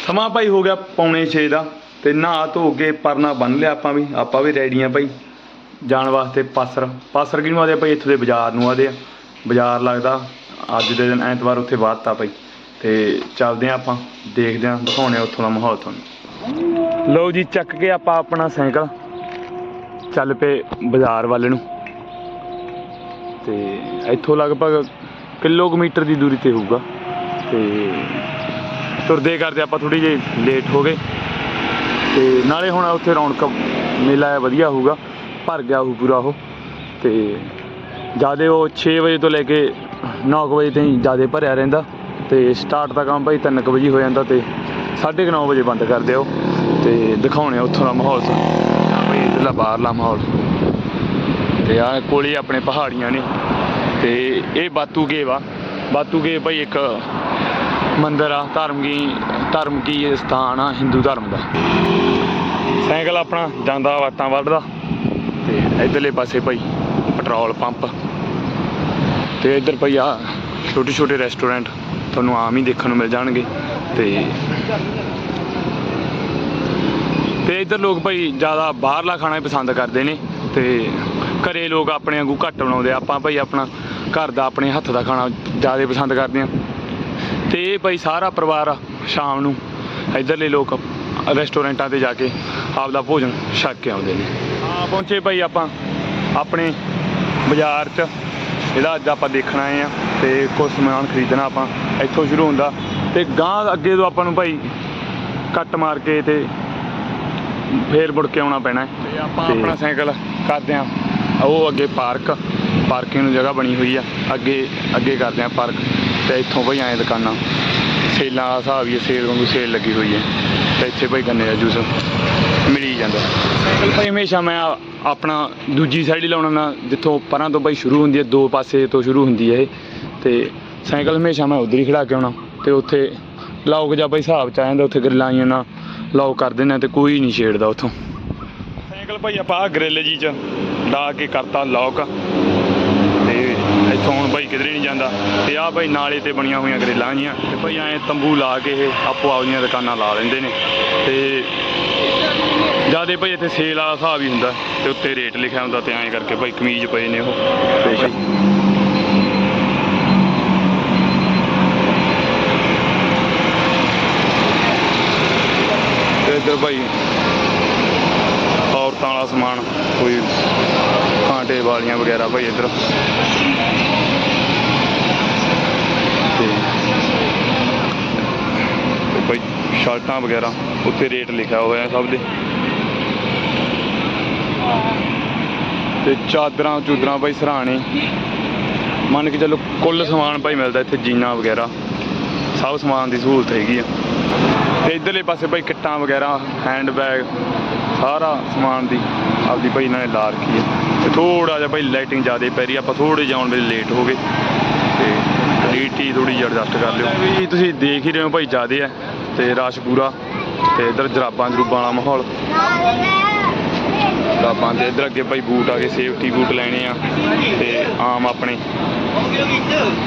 ਸਮਾਂ ਭਾਈ ਹੋ ਗਿਆ ਪੌਣੇ 6 ਦਾ। ਤੇ ਨਹਾ ਧੋ ਕੇ ਪਰਨਾ ਬੰਨ ਲਿਆ ਆਪਾਂ ਵੀ ਆਪਾਂ ਵੀ ਰੈਡੀ ਆ ਭਾਈ ਜਾਣ ਵਾਸਤੇ ਪਾਸਰ। ਪਾਸਰ ਕਿਹਨੂੰ ਆਦੇ ਭਾਈ ਇੱਥੋਂ ਦੇ ਬਾਜ਼ਾਰ ਨੂੰ ਆਦੇ ਆ। ਬਾਜ਼ਾਰ ਲੱਗਦਾ, ਅੱਜ ਦੇ ਦਿਨ, ਐਤਵਾਰ ਉੱਥੇ ਬਾਤ ਆ ਭਾਈ ਤੇ ਚੱਲਦੇ ਆ ਆਪਾਂ, ਦੇਖਦੇ ਆ ਦਿਖਾਉਣੇ ਆ ਉੱਥੋਂ ਦਾ ਮਾਹੌਲ ਤੁਹਾਨੂੰ। ਲਓ ਜੀ, ਚੱਕ ਕੇ ਆਪਾਂ ਆਪਣਾ ਸਾਈਕਲ। ਚੱਲ ਪਏ ਬਾਜ਼ਾਰ ਵੱਲ ਨੂੰ। ਤੇ ਇੱਥੋਂ ਲਗਭਗ ਕਿਲੋਮੀਟਰ ਦੀ ਦੂਰੀ ਤੇ ਹੋਊਗਾ। ਤੇ ਤੁਰਦੇ ਕਰਦੇ ਆਪਾਂ ਥੋੜੀ ਜਿਹੀ ਲੇਟ ਹੋ ਗਏ। ਤੇ ਨਾਲੇ ਹੁਣ ਉੱਥੇ ਰੌਣਕ ਮੇਲਾ ਹੈ, ਵਧੀਆ ਹੋਊਗਾ। ਭਰ ਗਿਆ ਹੋਊ ਪੂਰਾ ਉਹ। ਤੇ ਜਿਆਦੇ ਉਹ 6 ਵਜੇ ਤੋਂ ਲੈ ਕੇ 9 ਵਜੇ ਤਾਈਂ ਜਿਆਦੇ ਭਰਿਆ ਰਹਿੰਦਾ। ਤੇ ਸਟਾਰਟ ਦਾ ਕੰਮ ਭਾਈ 3 ਵਜੇ ਹੋ ਜਾਂਦਾ ਤੇ 9:30 ਵਜੇ ਬੰਦ ਕਰ ਦਿਓ। ਤੇ ਦਿਖਾਉਣੇ ਆ ਉੱਥੋਂ ਦਾ ਮਾਹੌਲ ਆ ਭਾਈ ਇਧਰਲਾ ਬਾਹਰਲਾ ਮਾਹੌਲ। ਤੇ ਆ ਕੋਲੇ ਆਪਣੇ ਪਹਾੜੀਆਂ ਨੇ। ਤੇ ਇਹ ਬਾਤੂ ਗੇਵ ਆ। ਬਾਤੂ ਗੇਵ ਭਾਈ ਇੱਕ ਮੰਦਿਰ ਆ, ਧਰਮ ਕੀ ਧਰਮ ਕੀ ਸਥਾਨ ਆ, ਹਿੰਦੂ ਧਰਮ ਦਾ। ਸਾਈਕਲ ਆਪਣਾ ਜਾਂਦਾ ਵਾਟਾਂ ਵੱਢਦਾ, ਤੇ ਇਧਰਲੇ ਪਾਸੇ ਭਾਈ ਪੈਟਰੋਲ ਪੰਪ। ਤੇ ਇੱਧਰ ਭਾਈ ਆ ਛੋਟੇ ਛੋਟੇ ਰੈਸਟੋਰੈਂਟ ਤੁਹਾਨੂੰ ਆਮ ਹੀ ਦੇਖਣ ਨੂੰ ਮਿਲ ਜਾਣਗੇ, ਤੇ ਤੇ ਇੱਧਰ ਲੋਕ ਭਾਈ ਜ਼ਿਆਦਾ ਬਾਹਰਲਾ ਖਾਣਾ ਹੀ ਪਸੰਦ ਕਰਦੇ ਨੇ, ਤੇ ਘਰੇ ਲੋਕ ਆਪਣੇ ਵਾਂਗੂ ਘੱਟ ਬਣਾਉਂਦੇ ਆਪਾਂ ਭਾਈ ਆਪਣਾ ਘਰ ਦਾ ਆਪਣੇ ਹੱਥ ਦਾ ਖਾਣਾ ਜ਼ਿਆਦਾ ਪਸੰਦ ਕਰਦੇ ਆ। ਤੇ ਇਹ ਭਾਈ ਸਾਰਾ ਪਰਿਵਾਰ ਸ਼ਾਮ ਨੂੰ ਇੱਧਰਲੇ ਲੋਕ ਰੈਸਟੋਰੈਂਟਾਂ ਤੇ ਜਾ ਕੇ ਆਪਦਾ ਭੋਜਨ ਛਕ ਕੇ ਆਉਂਦੇ ਨੇ। ਆ ਪਹੁੰਚੇ ਭਾਈ ਆਪਾਂ ਆਪਣੇ ਬਾਜ਼ਾਰ 'ਚ। ਜਿਹੜਾ ਅੱਜ ਆਪਾਂ ਦੇਖਣ ਆਏ ਆ ਤੇ ਕੁਝ ਸਮਾਨ ਖਰੀਦਣਾ ਆਪਾਂ ਇੱਥੋਂ ਸ਼ੁਰੂ ਹੁੰਦਾ। ਤੇ ਗਾਂ ਅੱਗੇ ਤੋਂ ਆਪਾਂ ਨੂੰ ਭਾਈ ਕੱਟ ਮਾਰ ਕੇ ਤੇ ਫੇਰ ਮੁੜ ਕੇ ਆਉਣਾ ਪੈਣਾ। ਤੇ ਆਪਾਂ ਆਪਣਾ ਸਾਈਕਲ ਕਰਦੇ ਆ। ਉਹ ਅੱਗੇ ਪਾਰਕ ਪਾਰਕਿੰਗ ਨੂੰ ਜਗ੍ਹਾ ਬਣੀ ਹੋਈ ਆ। ਅੱਗੇ ਅੱਗੇ ਕਰਦੇ ਆ ਪਾਰਕ। ਤੇ ਇੱਥੋਂ ਭਾਈ ਐਂ ਦੁਕਾਨਾਂ ਸੇਲਾਂ ਦਾ ਹਿਸਾਬ ਹੀ ਸੇਲ ਵਾਂਗੂ ਸੇਲ ਲੱਗੀ ਹੋਈ ਹੈ। ਤੇ ਇੱਥੇ ਭਾਈ ਗੰਨੇ ਦਾ ਜੂਸ ਮਿਲ ਹੀ ਜਾਂਦਾ। ਸਾਈਕਲ ਭਾਈ ਹਮੇਸ਼ਾ ਮੈਂ ਆ- ਆਪਣਾ ਦੂਜੀ ਸਾਈਡ ਹੀ ਲਾਉਣਾ ਨਾ ਜਿੱਥੋਂ ਪਰਾਂ ਤੋਂ ਭਾਈ ਸ਼ੁਰੂ ਹੁੰਦੀ ਹੈ ਦੋ ਪਾਸੇ ਤੋਂ ਸ਼ੁਰੂ ਹੁੰਦੀ ਹੈ ਇਹ। ਤੇ ਸਾਈਕਲ ਹਮੇਸ਼ਾ ਮੈਂ ਉਧਰ ਹੀ ਖੜਾ ਕੇ ਆਉਣਾ ਤੇ ਉੱਥੇ ਲੌਕ ਜਾਂ ਭਾਈ ਹਿਸਾਬ ਚ ਆ ਜਾਂਦਾ ਉੱਥੇ ਗਰਿੱਲਾਂ ਆਈਆਂ ਨਾ ਲੌਕ ਕਰ ਦਿੰਦੇ ਆ ਤੇ ਕੋਈ ਨਹੀਂ ਛੇੜਦਾ ਉੱਥੋਂ। ਸਾਈਕਲ ਭਾਈ ਆਪਾਂ ਗਰਿੱਲ ਜੀ ਚ ਲਾ ਕੇ ਕਰਤਾ ਲੌਕ। ਇੱਥੋਂ ਹੁਣ ਭਾਈ ਕਿਧਰੇ ਨਹੀਂ ਜਾਂਦਾ ਤੇ ਆਹ ਭਾਈ ਨਾਲੇ ਤੇ ਬਣੀਆਂ ਹੋਈਆਂ ਗਰਿੱਲਾਂ ਜੀਆਂ ਤੇ ਭਾਈ ਐਂ ਤੰਬੂ ਲਾ ਕੇ ਇਹ ਆਪੋ ਆਪਦੀਆਂ ਦੁਕਾਨਾਂ ਲਾ ਲੈਂਦੇ ਨੇ ਤੇ ਜਿਆਦੇ ਭਾਈ ਇੱਥੇ ਸੇਲ ਵਾਲਾ ਹਿਸਾਬ ਹੀ ਹੁੰਦਾ ਤੇ ਉੱਤੇ ਰੇਟ ਲਿਖਿਆ ਹੁੰਦਾ ਤੇ ਐਂ ਕਰਕੇ ਭਾਈ ਕਮੀਜ਼ ਪਏ ਨੇ ਉਹ। ਤੇ ਤੇ ਇੱਧਰ ਭਾਈ ਔਰਤਾਂ ਵਾਲਾ ਸਮਾਨ ਕੋਈ ਕਾਂਟੇ ਵਾਲੀਆਂ ਵਗੈਰਾ ਭਾਈ ਇੱਧਰ ਤੇ ਤੇ ਭਾਈ ਸ਼ਰਟਾਂ ਵਗੈਰਾ ਉੱਤੇ ਰੇਟ ਲਿਖਿਆ ਹੋਇਆ ਸਭ ਦੇ। ਤੇ ਚਾਦਰਾਂ ਚੂਦਰਾਂ ਭਾਈ ਸਰਾਣੇ। ਮੰਨ ਕੇ ਚੱਲੋ ਕੁੱਲ ਸਮਾਨ ਭਾਈ ਮਿਲਦਾ ਇੱਥੇ ਜੀਨਾ ਵਗੈਰਾ। ਸਭ ਸਮਾਨ ਦੀ ਸਹੂਲਤ ਹੈਗੀ ਆ। ਤੇ ਇਧਰਲੇ ਪਾਸੇ ਭਾਈ ਕਿੱਟਾਂ ਵਗੈਰਾ ਹੈਂਡ ਬੈਗ ਸਾਰਾ ਸਮਾਨ ਦੀ ਆਪਦੀ ਭਾਈ ਇਹਨਾਂ ਨੇ ਲਾ ਰੱਖੀ ਹੈ ਤੇ ਥੋੜਾ ਜਿਹਾ ਭਾਈ ਲਾਈਟਿੰਗ ਜ਼ਿਆਦਾ ਪੈ ਰਹੀ ਆ, ਆਪਾਂ ਥੋੜੇ ਜਿਹਾ ਆਉਣ ਵੇਲੇ ਲੇਟ ਹੋ ਗਏ। ਤੇ ਡੀਟੀ ਥੋੜੀ ਜਿਹੀ ਐਡਜਸਟ ਕਰ ਲਿਓ। ਵੀ ਤੁਸੀਂ ਦੇਖ ਹੀ ਰਹੇ ਹੋ ਭਾਈ ਜ਼ਿਆਦਾ ਹੈ ਤੇ ਰਸ਼ ਪੂਰਾ ਤੇ ਇੱਧਰ ਜਰਾਬਾਂ ਜਰੂਬਾਂ ਵਾਲਾ ਮਾਹੌਲ। ਜਰਾਬਾਂ ਤੇ ਇੱਧਰ ਅੱਗੇ ਭਾਈ ਬੂਟ ਆ ਗਏ ਸੇਫਟੀ ਬੂਟ ਲੈਣੇ ਆ ਤੇ ਆਮ ਆਪਣੇ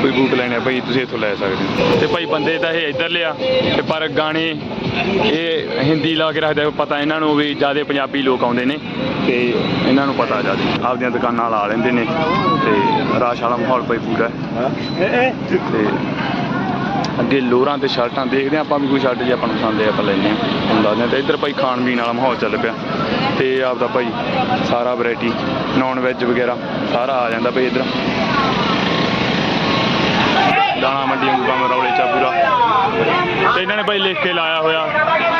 ਕੋਈ ਬੂਟ ਲੈਣੇ ਆ। ਭਾਈ ਤੁਸੀਂ ਇੱਥੋਂ ਲੈ ਸਕਦੇ ਹੋ। ਤੇ ਭਾਈ ਬੰਦੇ ਤਾਂ ਇਹ ਇੱਧਰ ਲਿਆ ਤੇ ਪਰ ਗਾਣੇ ਇਹ ਹਿੰਦੀ ਲਾ ਕੇ ਰੱਖਦੇ ਪਤਾ ਇਹਨਾਂ ਨੂੰ ਵੀ ਜ਼ਿਆਦਾ ਪੰਜਾਬੀ ਲੋਕ ਆਉਂਦੇ ਨੇ ਤੇ ਇਹਨਾਂ ਨੂੰ ਪਤਾ ਜ਼ਿਆਦਾ। ਆਪਦੀਆਂ ਦੁਕਾਨਾਂ ਲਾ ਲੈਂਦੇ ਨੇ ਤੇ ਰਾਸ਼ ਵਾਲਾ ਮਾਹੌਲ ਭਾਈ ਪੂਰਾ। ਤੇ ਅੱਗੇ ਲੋਰਾਂ ਤੇ ਸ਼ਰਟਾਂ ਦੇਖਦੇ ਹਾਂ ਆਪਾਂ ਵੀ ਕੋਈ ਸ਼ਰਟ ਜੇ ਆਪਾਂ ਨੂੰ ਪਸੰਦ ਹੈ ਆਪਾਂ ਲੈਂਦੇ ਹਾਂ। ਤੁਹਾਨੂੰ ਦੱਸਦੇ ਹਾਂ ਤੇ ਇੱਧਰ ਭਾਈ ਖਾਣ ਪੀਣ ਵਾਲਾ ਮਾਹੌਲ ਚੱਲ ਪਿਆ। ਤੇ ਆਪਦਾ ਭਾਈ ਸਾਰਾ ਵੈਰਾਈਟੀ ਨਾਨ ਵੈਜ ਵਗੈਰਾ ਸਾਰਾ ਆ ਜਾਂਦਾ ਭਾਈ ਇੱਧਰ। ਦਾਣਾ ਮੰਡੀ ਕੰਮ ਰੌਲੇ ਚਾ ਪੂਰਾ ਤੇ ਇਹਨਾਂ ਨੇ ਭਾਈ ਲਿਖ ਕੇ ਲਾਇਆ ਹੋਇਆ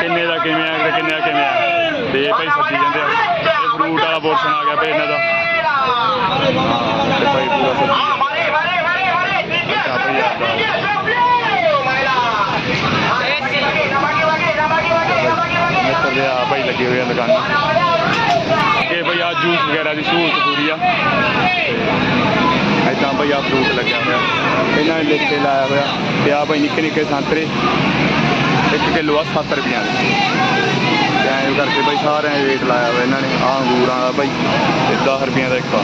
ਕਿੰਨੇ ਦਾ ਕਿਵੇਂ ਆ ਤੇ ਕਿੰਨੇ ਦਾ ਕਿਵੇਂ ਆ। ਤੇ ਇਹ ਭਾਈ ਸੱਜੀ ਜਾਂਦੇ ਆ ਇਹ ਫਰੂਟ ਵਾਲਾ ਪੋਰਸ਼ਨ ਆ ਗਿਆ ਭਾਈ ਇਹਨਾਂ ਦਾ। ਤੇ ਭਾਈ ਪੂਰਾ ਸੱਜੀ ਅੱਛਾ ਭਾਈ ਆਪਦਾ ਮਿੱਤਰ ਆ ਭਾਈ ਲੱਗੇ ਹੋਏ ਆ ਦੁਕਾਨਾਂ ਇਹ ਭਾਈ ਆ ਜੂਸ ਵਗੈਰਾ ਦੀ ਸਹੂਲਤ ਪੂਰੀ ਆ। ਐਦਾਂ ਭਾਈ ਆ ਫਰੂਟ ਲੱਗਿਆ ਹੋਇਆ। ਇਹਨਾਂ ਨੇ ਲਿਖ ਕੇ ਲਾਇਆ ਹੋਇਆ। ਤੇ ਆ ਭਾਈ ਨਿੱਕੇ ਨਿੱਕੇ ਸੰਤਰੇ। 1 ਕਿਲੋ ਆ 7 ਰੁਪਈਆ ਦੇ। ਐਂ ਕਰਕੇ ਭਾਈ ਸਾਰਿਆਂ ਦੇ ਰੇਟ ਲਾਇਆ ਹੋਇਆ ਇਹਨਾਂ ਨੇ। ਆ ਅੰਗੂਰਾਂ ਦਾ ਭਾਈ ਤੇ 10 ਰੁਪਈਆਂ ਦਾ ਇੱਕ ਆਹ।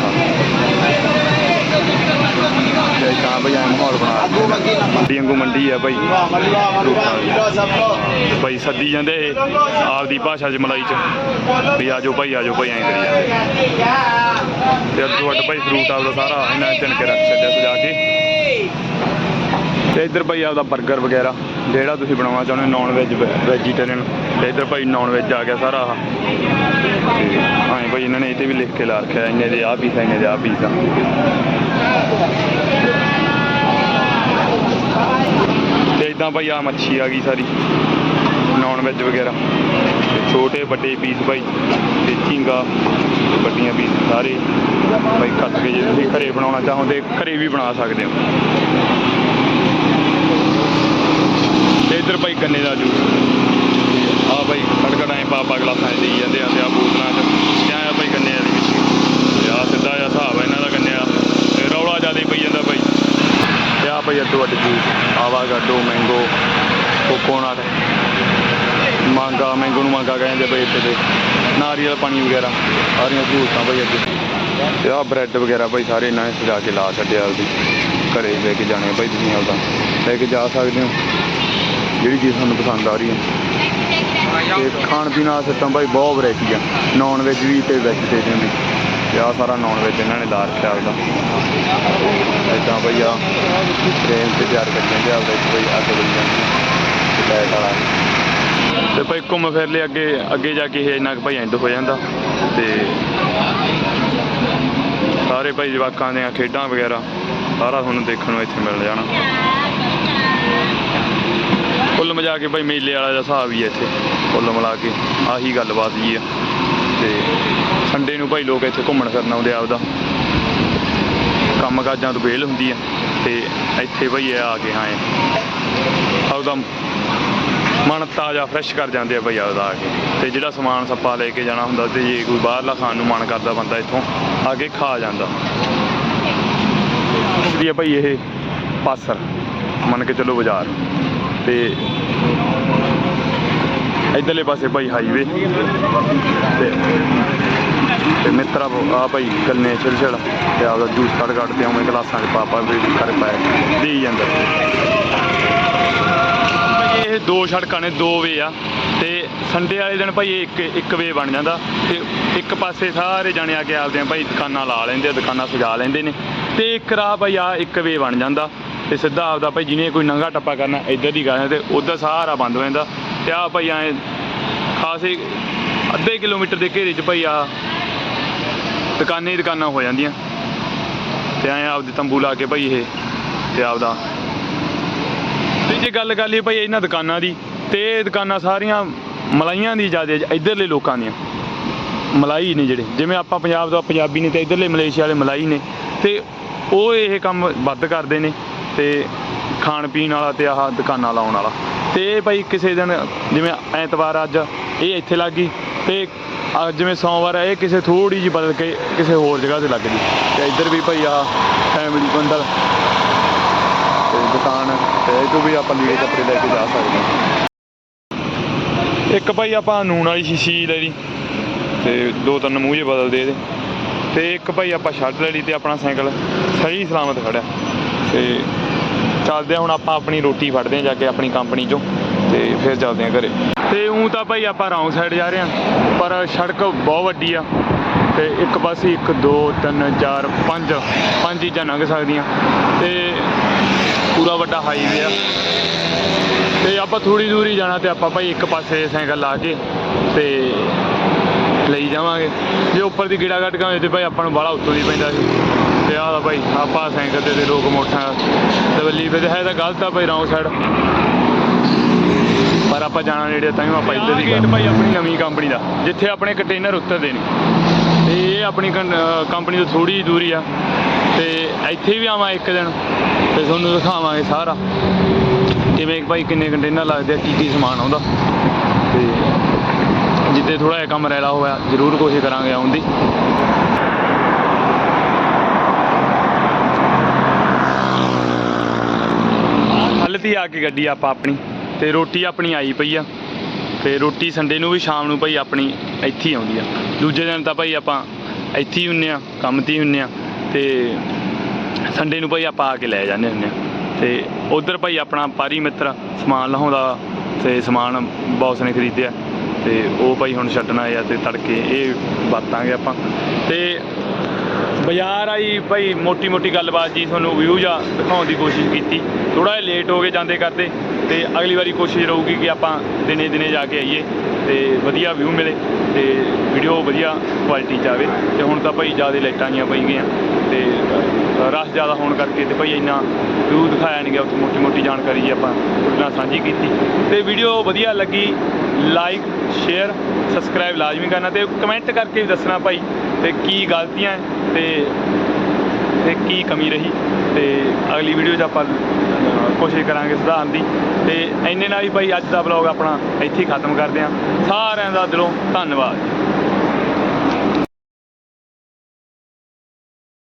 ਤੇ ਤਾਂ ਭਾਈ ਐਂ ਮਾਹੌਲ ਬਣਾ ਮੰਡੀ ਵਾਂਗੂ ਮੰਡੀ ਆ ਭਾਈ। ਤੇ ਭਾਈ ਸੱਦੀ ਜਾਂਦੇ ਇਹ ਆਪਦੀ ਭਾਸ਼ਾ 'ਚ ਮਲਾਈ 'ਚ। ਵੀ ਆਜੋ ਭਾਈ ਆਜੋ ਭਾਈ, ਐਂ ਕਰੀ ਜਾਂਦੇ। ਤੇ ਅੱਧੋ ਅੱਡ ਭਾਈ ਫਰੂਟ ਆਪਦਾ ਸਾਰਾ ਇਹਨਾਂ ਨੇ ਚਿਣ ਕੇ ਰੱਖ ਛੱਡਿਆ ਸਜਾ ਕੇ। ਤੇ ਇੱਧਰ ਭਾਈ ਆਪਦਾ 버ਗਰ ਵਗੈਰਾ, ਜਿਹੜਾ ਤੁਸੀਂ ਬਣਾਉਣਾ ਚਾਹੁੰਦੇ ਨਾਨ ਵੈਜ ਵੈਜੀਟੇਰੀਅਨ ਤੇ ਇੱਧਰ ਭਾਈ ਨਾਨ ਵੈਜ ਆ ਗਿਆ ਸਾਰਾ। ਹਾਂ ਭਾਈ ਇਹਨਾਂ ਨੇ ਇਹ ਤੇ ਵੀ ਲਿਖ ਕੇ ਲਾ ਰੱਖਿਆ, ਇੰਨੇ ਦੇ ਆਹ ਪੀਸ ਇੰਨੇ ਦੇ ਆਹ ਪੀਸ ਆ। ਤੇ ਇਦਾਂ ਭਾਈ ਆ ਮੱਛੀ ਆ ਗਈ ਸਾਰੀ, ਨਾਨ ਵੈਜ ਵਗੈਰਾ। ਛੋਟੇ ਵੱਡੇ ਪੀਸ ਭਾਈ ਤੇ ਝੀਂਗਾ ਵੱਡੀਆਂ ਪੀਸ ਸਾਰੇ। ਭਾਈ ਕੱਟ ਕੇ ਜੇ ਤੁਸੀਂ ਘਰੇ ਬਣਾਉਣਾ ਚਾਹੋਗੇ ਘਰੇ ਵੀ ਬਣਾ ਸਕਦੇ ਹੋ। ਤੇ ਇੱਧਰ ਭਾਈ ਗੰਨੇ ਦਾ ਜੂਸ। ਆ ਭਾਈ ਖੜਕੜ ਐ ਪਾ ਗਲਾਸਾਂ 'ਚ ਦੇਈ ਜਾਂਦੇ ਆ ਤੇ ਆ ਬੋਤਲਾਂ 'ਚ ਕਿਆ ਆ ਭਾਈ ਗੰਨੇ ਵਾਲੀ ਵਿੱਚ ਤੇ ਆ ਸਿੱਧਾ ਜਿਹਾ ਹਿਸਾਬ ਆ ਇਹਨਾਂ ਦਾ ਗੰਨੇ ਵਾਲਾ ਤੇ ਰੌਲਾ ਜ਼ਿਆਦਾ ਹੀ ਪਈ ਜਾਂਦਾ ਭਾਈ ਤੇ ਆ ਭਾਈ ਅੱਡੋ ਅੱਡ ਜੂਸ ਆਵਾਗਾਡੋ ਮੈਂਗੋ ਕੋਕੋਨਟ ਮਾਂਗਾ ਮੈਂਗੋ ਨੂੰ ਮਾਂਗਾ ਕਹਿੰਦੇ ਭਾਈ ਇੱਥੇ ਤੇ ਨਾਰੀਅਲ ਪਾਣੀ ਵਗੈਰਾ, ਸਾਰੀਆਂ ਸਹੂਲਤਾਂ ਭਾਈ ਅੱਗੇ ਤੇ ਆ ਬ੍ਰੈਡ ਵਗੈਰਾ ਭਾਈ ਸਾਰੇ ਇਹਨਾਂ ਨੇ ਸਜਾ ਕੇ ਲਾ ਛੱਡਿਆ ਆਪਦੀ। ਘਰੇ ਲੈ ਕੇ ਜਾਣੇ ਆ ਭਾਈ ਤੁਸੀਂ ਆਪਦਾ। ਲੈ ਕੇ ਜਾ ਸਕਦੇ ਹੋ। ਜਿਹੜੀ ਚੀਜ਼ ਤੁਹਾਨੂੰ ਪਸੰਦ ਆ ਰਹੀ ਹੈ। ਤੇ ਖਾਣ ਪੀਣ ਵਾਲਾ ਸਿਸਟਮ ਭਾਈ ਬਹੁਤ ਵੈਰਾਈਟੀ ਆ। ਨਾਨ ਵੈਜ ਵੀ ਤੇ ਵੈਜੀਟੇਰੀਅਨ ਵੀ। ਤੇ ਆ ਸਾਰਾ ਨਾਨ ਵੈਜ ਇਹਨਾਂ ਨੇ ਲਾ ਰੱਖਿਆ ਆਪਦਾ। ਇਦਾਂ ਭਾਈ ਆ ਟ੍ਰੇਨ ਤੇ ਤਿਆਰ ਕਰਦੇ ਜਾਂਦੇ ਆਪਦਾ ਇੱਕ ਭਾਈ ਅੱਗ ਬਣੀ ਜਾਂਦੀ ਤੇ ਲਾਈਟ ਵਾਲਾ। ਤੇ ਭਾਈ ਘੁੰਮ ਫਿਰ ਲਈ ਅੱਗੇ ਅੱਗੇ ਜਾ ਕੇ ਇਹ ਇੰਨਾ ਕੁ ਭਾਈ ਐਂਡ ਹੋ ਜਾਂਦਾ। ਤੇ ਸਾਰੇ ਭਾਈ ਜਵਾਕਾਂ ਦੀਆਂ ਖੇਡਾਂ ਵਗੈਰਾ, ਸਾਰਾ ਤੁਹਾਨੂੰ ਦੇਖਣ ਨੂੰ ਇੱਥੇ ਮਿਲ ਜਾਣਾ। ਕੁੱਲ ਮਿਲਾ ਕੇ ਭਾਈ ਮੇਲੇ ਵਾਲਾ ਦਾ ਹਿਸਾਬ ਹੀ ਹੈ ਇੱਥੇ, ਕੁੱਲ ਮਿਲਾ ਕੇ ਆਹੀ ਗੱਲਬਾਤ ਜੀ ਆ ਸੰਡੇ ਨੂੰ ਭਾਈ ਲੋਕ ਇੱਥੇ ਘੁੰਮਣ ਫਿਰਨ ਆਉਂਦੇ ਆ ਆਪਦਾ। ਕੰਮ ਕਾਜਾਂ ਤੋਂ ਵਿਹਲ ਹੁੰਦੀ ਆ ਤੇ ਇੱਥੇ ਭਾਈ ਆ ਕੇ ਹਾਂ ਆਪਦਾ ਮਨ ਤਾਜ਼ਾ ਫਰੈਸ਼ ਕਰ ਜਾਂਦੇ ਆ ਭਾਈ ਆਪਦਾ ਆ ਕੇ। ਤੇ ਜਿਹੜਾ ਸਮਾਨ ਸੱਪਾ ਲੈ ਕੇ ਜਾਣਾ ਹੁੰਦਾ ਤੇ ਜੇ ਕੋਈ ਬਾਹਰਲਾ ਖਾਣ ਨੂੰ ਮਨ ਕਰਦਾ ਬੰਦਾ ਇੱਥੋਂ ਆ ਕੇ ਖਾ ਜਾਂਦਾ। ਦੀ ਆ ਭਾਈ ਇਹ ਪਾਸਰ, ਮੰਨ ਕੇ ਚੱਲੋ ਬਾਜ਼ਾਰ। ਤੇ ਇਧਰਲੇ ਪਾਸੇ ਭਾਈ ਹਾਈਵੇ ਤੇ ਤੇ ਮਿੱਤਰਾ ਆ ਭਾਈ ਗੰਨੇ ਛਿਲ ਤੇ ਆਪਦਾ ਜੂਸ ਕੱਢ ਕੱਢ ਤੇ ਉਵੇਂ ਗਲਾਸਾਂ 'ਚ ਪਾ ਵੀ ਕਰ ਪਾਏ ਦੇਈ ਜਾਂਦਾ ਇਹ ਦੋ ਸੜਕਾਂ ਨੇ, ਦੋ ਵੇ ਆ। ਤੇ ਸੰਡੇ ਵਾਲੇ ਦਿਨ ਭਾਈ ਇੱਕ ਇੱਕ ਵੇ ਬਣ ਜਾਂਦਾ। ਤੇ ਇੱਕ ਪਾਸੇ ਸਾਰੇ ਜਾਣੇ ਆ ਕੇ ਆਪਦੇ ਭਾਈ ਦੁਕਾਨਾਂ ਲਾ ਲੈਂਦੇ ਆ, ਦੁਕਾਨਾਂ ਸਜਾ ਲੈਂਦੇ ਨੇ। ਤੇ ਇੱਕ ਰਾਹ ਭਾਈ ਆ ਇੱਕ ਵੇ ਬਣ ਜਾਂਦਾ। ਤੇ ਸਿੱਧਾ ਆਪਦਾ ਭਾਈ ਜਿਹਨੇ ਕੋਈ ਨੰਗਾ ਟੱਪਾ ਕਰਨਾ, ਇੱਧਰ ਦੀ ਕਰਨਾ ਤੇ ਉਧਰ ਸਾਰਾ ਬੰਦ ਹੋ ਜਾਂਦਾ। ਤੇ ਆ ਭਾਈ ਐ, ਖਾਸੇ ਅੱਧੇ ਕਿਲੋਮੀਟਰ ਦੇ ਘੇਰੇ 'ਚ ਭਾਈ ਆ ਦੁਕਾਨਾਂ ਹੀ ਦੁਕਾਨਾਂ ਹੋ ਜਾਂਦੀਆਂ। ਤੇ ਐ ਆਪਦੇ ਤੰਬੂ ਲਾ ਕੇ ਭਾਈ ਇਹ ਤੇ ਆਪਦਾ। ਤੇ ਜੇ ਗੱਲ ਕਰ ਲਈਏ ਭਾਈ ਇਹਨਾਂ ਦੁਕਾਨਾਂ ਦੀ, ਤੇ ਇਹ ਦੁਕਾਨਾਂ ਸਾਰੀਆਂ ਮਲਾਈਆਂ ਦੀ ਜ਼ਿਆਦਾ ਇਧਰਲੇ ਲੋਕਾਂ ਦੀਆਂ। ਮਲਾਈ ਨੇ ਜਿਹੜੇ, ਜਿਵੇਂ ਆਪਾਂ ਪੰਜਾਬ ਦਾ ਪੰਜਾਬੀ ਨੇ ਤੇ ਇਧਰਲੇ ਮਲੇਸ਼ੀਆ ਵਾਲੇ ਮਲਾਈ ਨੇ। ਤੇ ਉਹ ਇਹ ਕੰਮ ਵੱਧ ਕਰਦੇ ਨੇ, ਤੇ ਖਾਣ ਪੀਣ ਵਾਲਾ ਤੇ ਆਹ ਦੁਕਾਨਾਂ ਲਾਉਣ ਵਾਲਾ। ਤੇ ਇਹ ਭਾਈ ਕਿਸੇ ਦਿਨ ਜਿਵੇਂ ਐਤਵਾਰ ਅੱਜ, ਇਹ ਇੱਥੇ ਲੱਗ ਗਈ। ਤੇ ਜਿਵੇਂ ਸੋਮਵਾਰ ਹੈ ਇਹ ਕਿਸੇ ਥੋੜੀ ਜਿਹੀ ਬਦਲ ਕੇ ਕਿਸੇ ਹੋਰ ਜਗ੍ਹਾ ਤੇ ਲੱਗ ਗਈ। ਤੇ ਇੱਧਰ ਵੀ ਭਾਈ ਆ ਫੈਮਿਲੀ ਬੰਡਲ ਤੇ ਦੁਕਾਨ ਤੇ ਇਹ ਤੋਂ ਵੀ ਆਪਾਂ ਲੀੜੇ ਕੱਪੜੇ ਲੈ ਕੇ ਜਾ ਸਕਦੇ ਹਾਂ। ਇੱਕ ਭਾਈ ਆਪਾਂ ਨੂਣ ਵਾਲੀ ਸ਼ੀਸ਼ੀ ਲੈ ਲਈ ਤੇ ਦੋ ਤਿੰਨ ਮੂੰਹ ਜੇ ਬਦਲਦੇ ਇਹਦੇ। ਤੇ ਇੱਕ ਭਾਈ ਆਪਾਂ ਛੱਡ ਲੈ ਲਈ ਤੇ ਆਪਣਾ ਸਾਈਕਲ ਸਹੀ ਸਲਾਮਤ ਖੜਿਆ। ਤੇ ਚੱਲਦੇ ਹਾਂ ਹੁਣ ਆਪਾਂ ਆਪਣੀ ਰੋਟੀ ਫੜਦੇ ਹਾਂ ਜਾ ਕੇ ਆਪਣੀ ਕੰਪਨੀ ਚੋਂ ਤੇ ਫਿਰ ਚੱਲਦੇ ਹਾਂ ਘਰੇ। ਤੇ ਉਂ ਤਾਂ ਭਾਈ ਆਪਾਂ ਰੌਂਗ ਸਾਈਡ ਜਾ ਰਹੇ ਹਾਂ, ਪਰ ਸੜਕ ਬਹੁਤ ਵੱਡੀ ਆ ਤੇ ਇੱਕ ਪਾਸੇ 1 2 3 4 5 ਪੰਜ ਚੀਜ਼ਾਂ ਲੰਘ ਸਕਦੀਆਂ ਤੇ ਪੂਰਾ ਵੱਡਾ ਹਾਈਵੇ ਆ। ਤੇ ਆਪਾਂ ਥੋੜੀ ਦੂਰ ਹੀ ਜਾਣਾ ਤੇ ਆਪਾਂ ਭਾਈ ਇੱਕ ਪਾਸੇ ਸਾਈਕਲ ਲਾ ਕੇ ਤੇ ਲਈ ਜਾਵਾਂਗੇ। ਜੇ ਉੱਪਰ ਦੀ ਗੀੜਾ ਕੱਟ ਕੇ ਤੇ ਭਾਈ ਆਪਾਂ ਨੂੰ ਬਾਹਲਾ ਉੱਤੋਂ ਦੀ ਪੈਂਦਾ ਸੀ। ਤੇ ਆਹ ਦਾ ਭਾਈ ਆਪਾਂ ਸਾਈਕਲ ਤੇ ਤੇ ਲੋਕ ਮੋਟਰਸਾਈਕਲ ਦਵੱਲੀ ਤੇ ਹੈ ਤਾਂ ਗਲਤ ਆ ਭਾਈ ਰੌਂਗ ਸਾਈਡ ਪਰ ਆਪਾਂ ਜਾਣਾ ਨੇੜੇ ਤਾਂ ਹੀ ਆਪਾਂ ਇੱਧਰ ਦੀ ਗੇਟ ਭਾਈ ਆਪਣੀ। ਨਵੀਂ ਕੰਪਨੀ ਦਾ ਜਿੱਥੇ ਆਪਣੇ ਕੰਟੇਨਰ ਉਤਰਦੇ ਨੇ। ਤੇ ਇਹ ਆਪਣੀ ਕੰਪਨੀ ਤੋਂ ਥੋੜੀ ਦੂਰੀ ਆ। ਤੇ ਇੱਥੇ ਵੀ ਆਵਾਂ ਇੱਕ ਦਿਨ ਤੇ ਤੁਹਾਨੂੰ ਦਿਖਾਵਾਂਗੇ ਸਾਰਾ। ਕਿਵੇਂ ਭਾਈ ਕਿੰਨੇ ਕੰਟੇਨਰ ਲੱਗਦੇ ਆ ਕੀ ਕੀ ਸਮਾਨ ਆਉਂਦਾ। ਤੇ ਜਿੱਦੇ ਥੋੜਾ ਜਿਹਾ ਕੰਮ ਰਹਿਲਾ ਹੋਇਆ ਜ਼ਰੂਰ ਕੋਸ਼ਿਸ਼ ਕਰਾਂਗੇ ਆਉਣ ਦੀ। ਹਲਤੀ ਆ ਕੇ ਗੱਡੀ ਆਪਾਂ ਆਪਣੀ, ਤੇ ਰੋਟੀ ਆਪਣੀ ਆਈ ਪਈ ਆ। ਤੇ ਰੋਟੀ ਸੰਡੇ ਨੂੰ ਵੀ ਸ਼ਾਮ ਨੂੰ ਭਾਈ ਆਪਣੀ ਇੱਥੇ ਹੀ ਆਉਂਦੀ ਆ। ਦੂਜੇ ਦਿਨ ਤਾਂ ਭਾਈ ਆਪਾਂ ਇੱਥੇ ਹੀ ਹੁੰਨੇ ਆ, ਕੰਮ ਤੇ ਹੀ ਹੁੰਨੇ ਆ, ਤੇ ਸੰਡੇ ਨੂੰ ਭਾਈ ਆਪਾਂ ਆ ਕੇ ਲੈ ਜਾਂਦੇ ਹੁੰਨੇ ਆ। ਤੇ ਉਧਰ ਭਾਈ ਆਪਣਾ ਪਾਰੀ ਮਿੱਤਰ ਸਮਾਨ ਲਹਾਉਂਦਾ ਤੇ ਸਮਾਨ ਬੌਸ ਨੇ ਖਰੀਦਿਆ, ਤੇ ਉਹ ਭਾਈ ਹੁਣ ਛੱਡਣਾ ਆ ਤੇ ਤੜਕੇ ਇਹ ਵਰਤਾਂਗੇ ਆਪਾਂ। ਤੇ ਬਾਜ਼ਾਰ ਆਈ, ਭਾਈ ਮੋਟੀ ਮੋਟੀ ਗੱਲਬਾਤ ਜੀ, ਤੁਹਾਨੂੰ ਵਿਊ ਜਾਂ ਦਿਖਾਉਣ ਦੀ ਕੋਸ਼ਿਸ਼ ਕੀਤੀ। ਥੋੜਾ ਜਿਹਾ ਲੇਟ ਹੋ ਗਏ ਜਾਂਦੇ ਕਰਦੇ, ਤੇ ਅਗਲੀ ਵਾਰੀ ਕੋਸ਼ਿਸ਼ ਰਹੂਗੀ ਕਿ ਆਪਾਂ ਦਿਨੇ ਦਿਨੇ ਜਾ ਕੇ ਆਈਏ, ਤੇ ਵਧੀਆ ਵਿਊ ਮਿਲੇ, ਤੇ ਵੀਡੀਓ ਵਧੀਆ ਕੁਆਲਿਟੀ ਚ ਆਵੇ। ਤੇ ਹੁਣ ਤਾਂ ਭਾਈ ਜ਼ਿਆਦਾ ਲਾਈਟਾਂ ਜੀਆਂ ਪਈ ਗਈਆਂ, ਤੇ ਰਸ਼ ਜ਼ਿਆਦਾ ਹੋਣ ਕਰਕੇ ਤੇ ਭਾਈ ਇੰਨਾ ਵਿਊ ਦਿਖਾਇਆ ਨਹੀਂ ਗਿਆ, ਉੱਥੇ ਮੋਟੀ ਮੋਟੀ ਜਾਣਕਾਰੀ ਜੀ ਆਪਾਂ ਤੁਹਾਡੇ ਨਾਲ ਸਾਂਝੀ ਕੀਤੀ। ਤੇ ਵੀਡੀਓ ਵਧੀਆ ਲੱਗੀ ਲਾਈਕ, ਸ਼ੇਅਰ, ਸਬਸਕ੍ਰਾਈਬ ਲਾਜ਼ਮੀ ਕਰਨਾ ਤੇ ਕਮੈਂਟ ਕਰਕੇ ਵੀ ਦੱਸਣਾ ਭਾਈ ਤੇ ਕੀ ਗਲਤੀਆਂ ਹੈ ਤੇ ਤੇ ਕੀ ਕਮੀ ਰਹੀ ਤੇ ਅਗਲੀ ਵੀਡੀਓ 'ਚ ਆਪਾਂ ਕੋਸ਼ਿਸ਼ ਕਰਾਂਗੇ ਸੁਧਾਰਨ ਦੀ ਤੇ ਇੰਨੇ ਨਾਲ ਹੀ ਭਾਈ ਅੱਜ ਦਾ ਵਲੌਗ ਆਪਣਾ ਇੱਥੇ ਹੀ ਖਤਮ ਕਰਦੇ ਹਾਂ ਸਾਰਿਆਂ ਦਾ ਦਿਲੋਂ ਧੰਨਵਾਦ।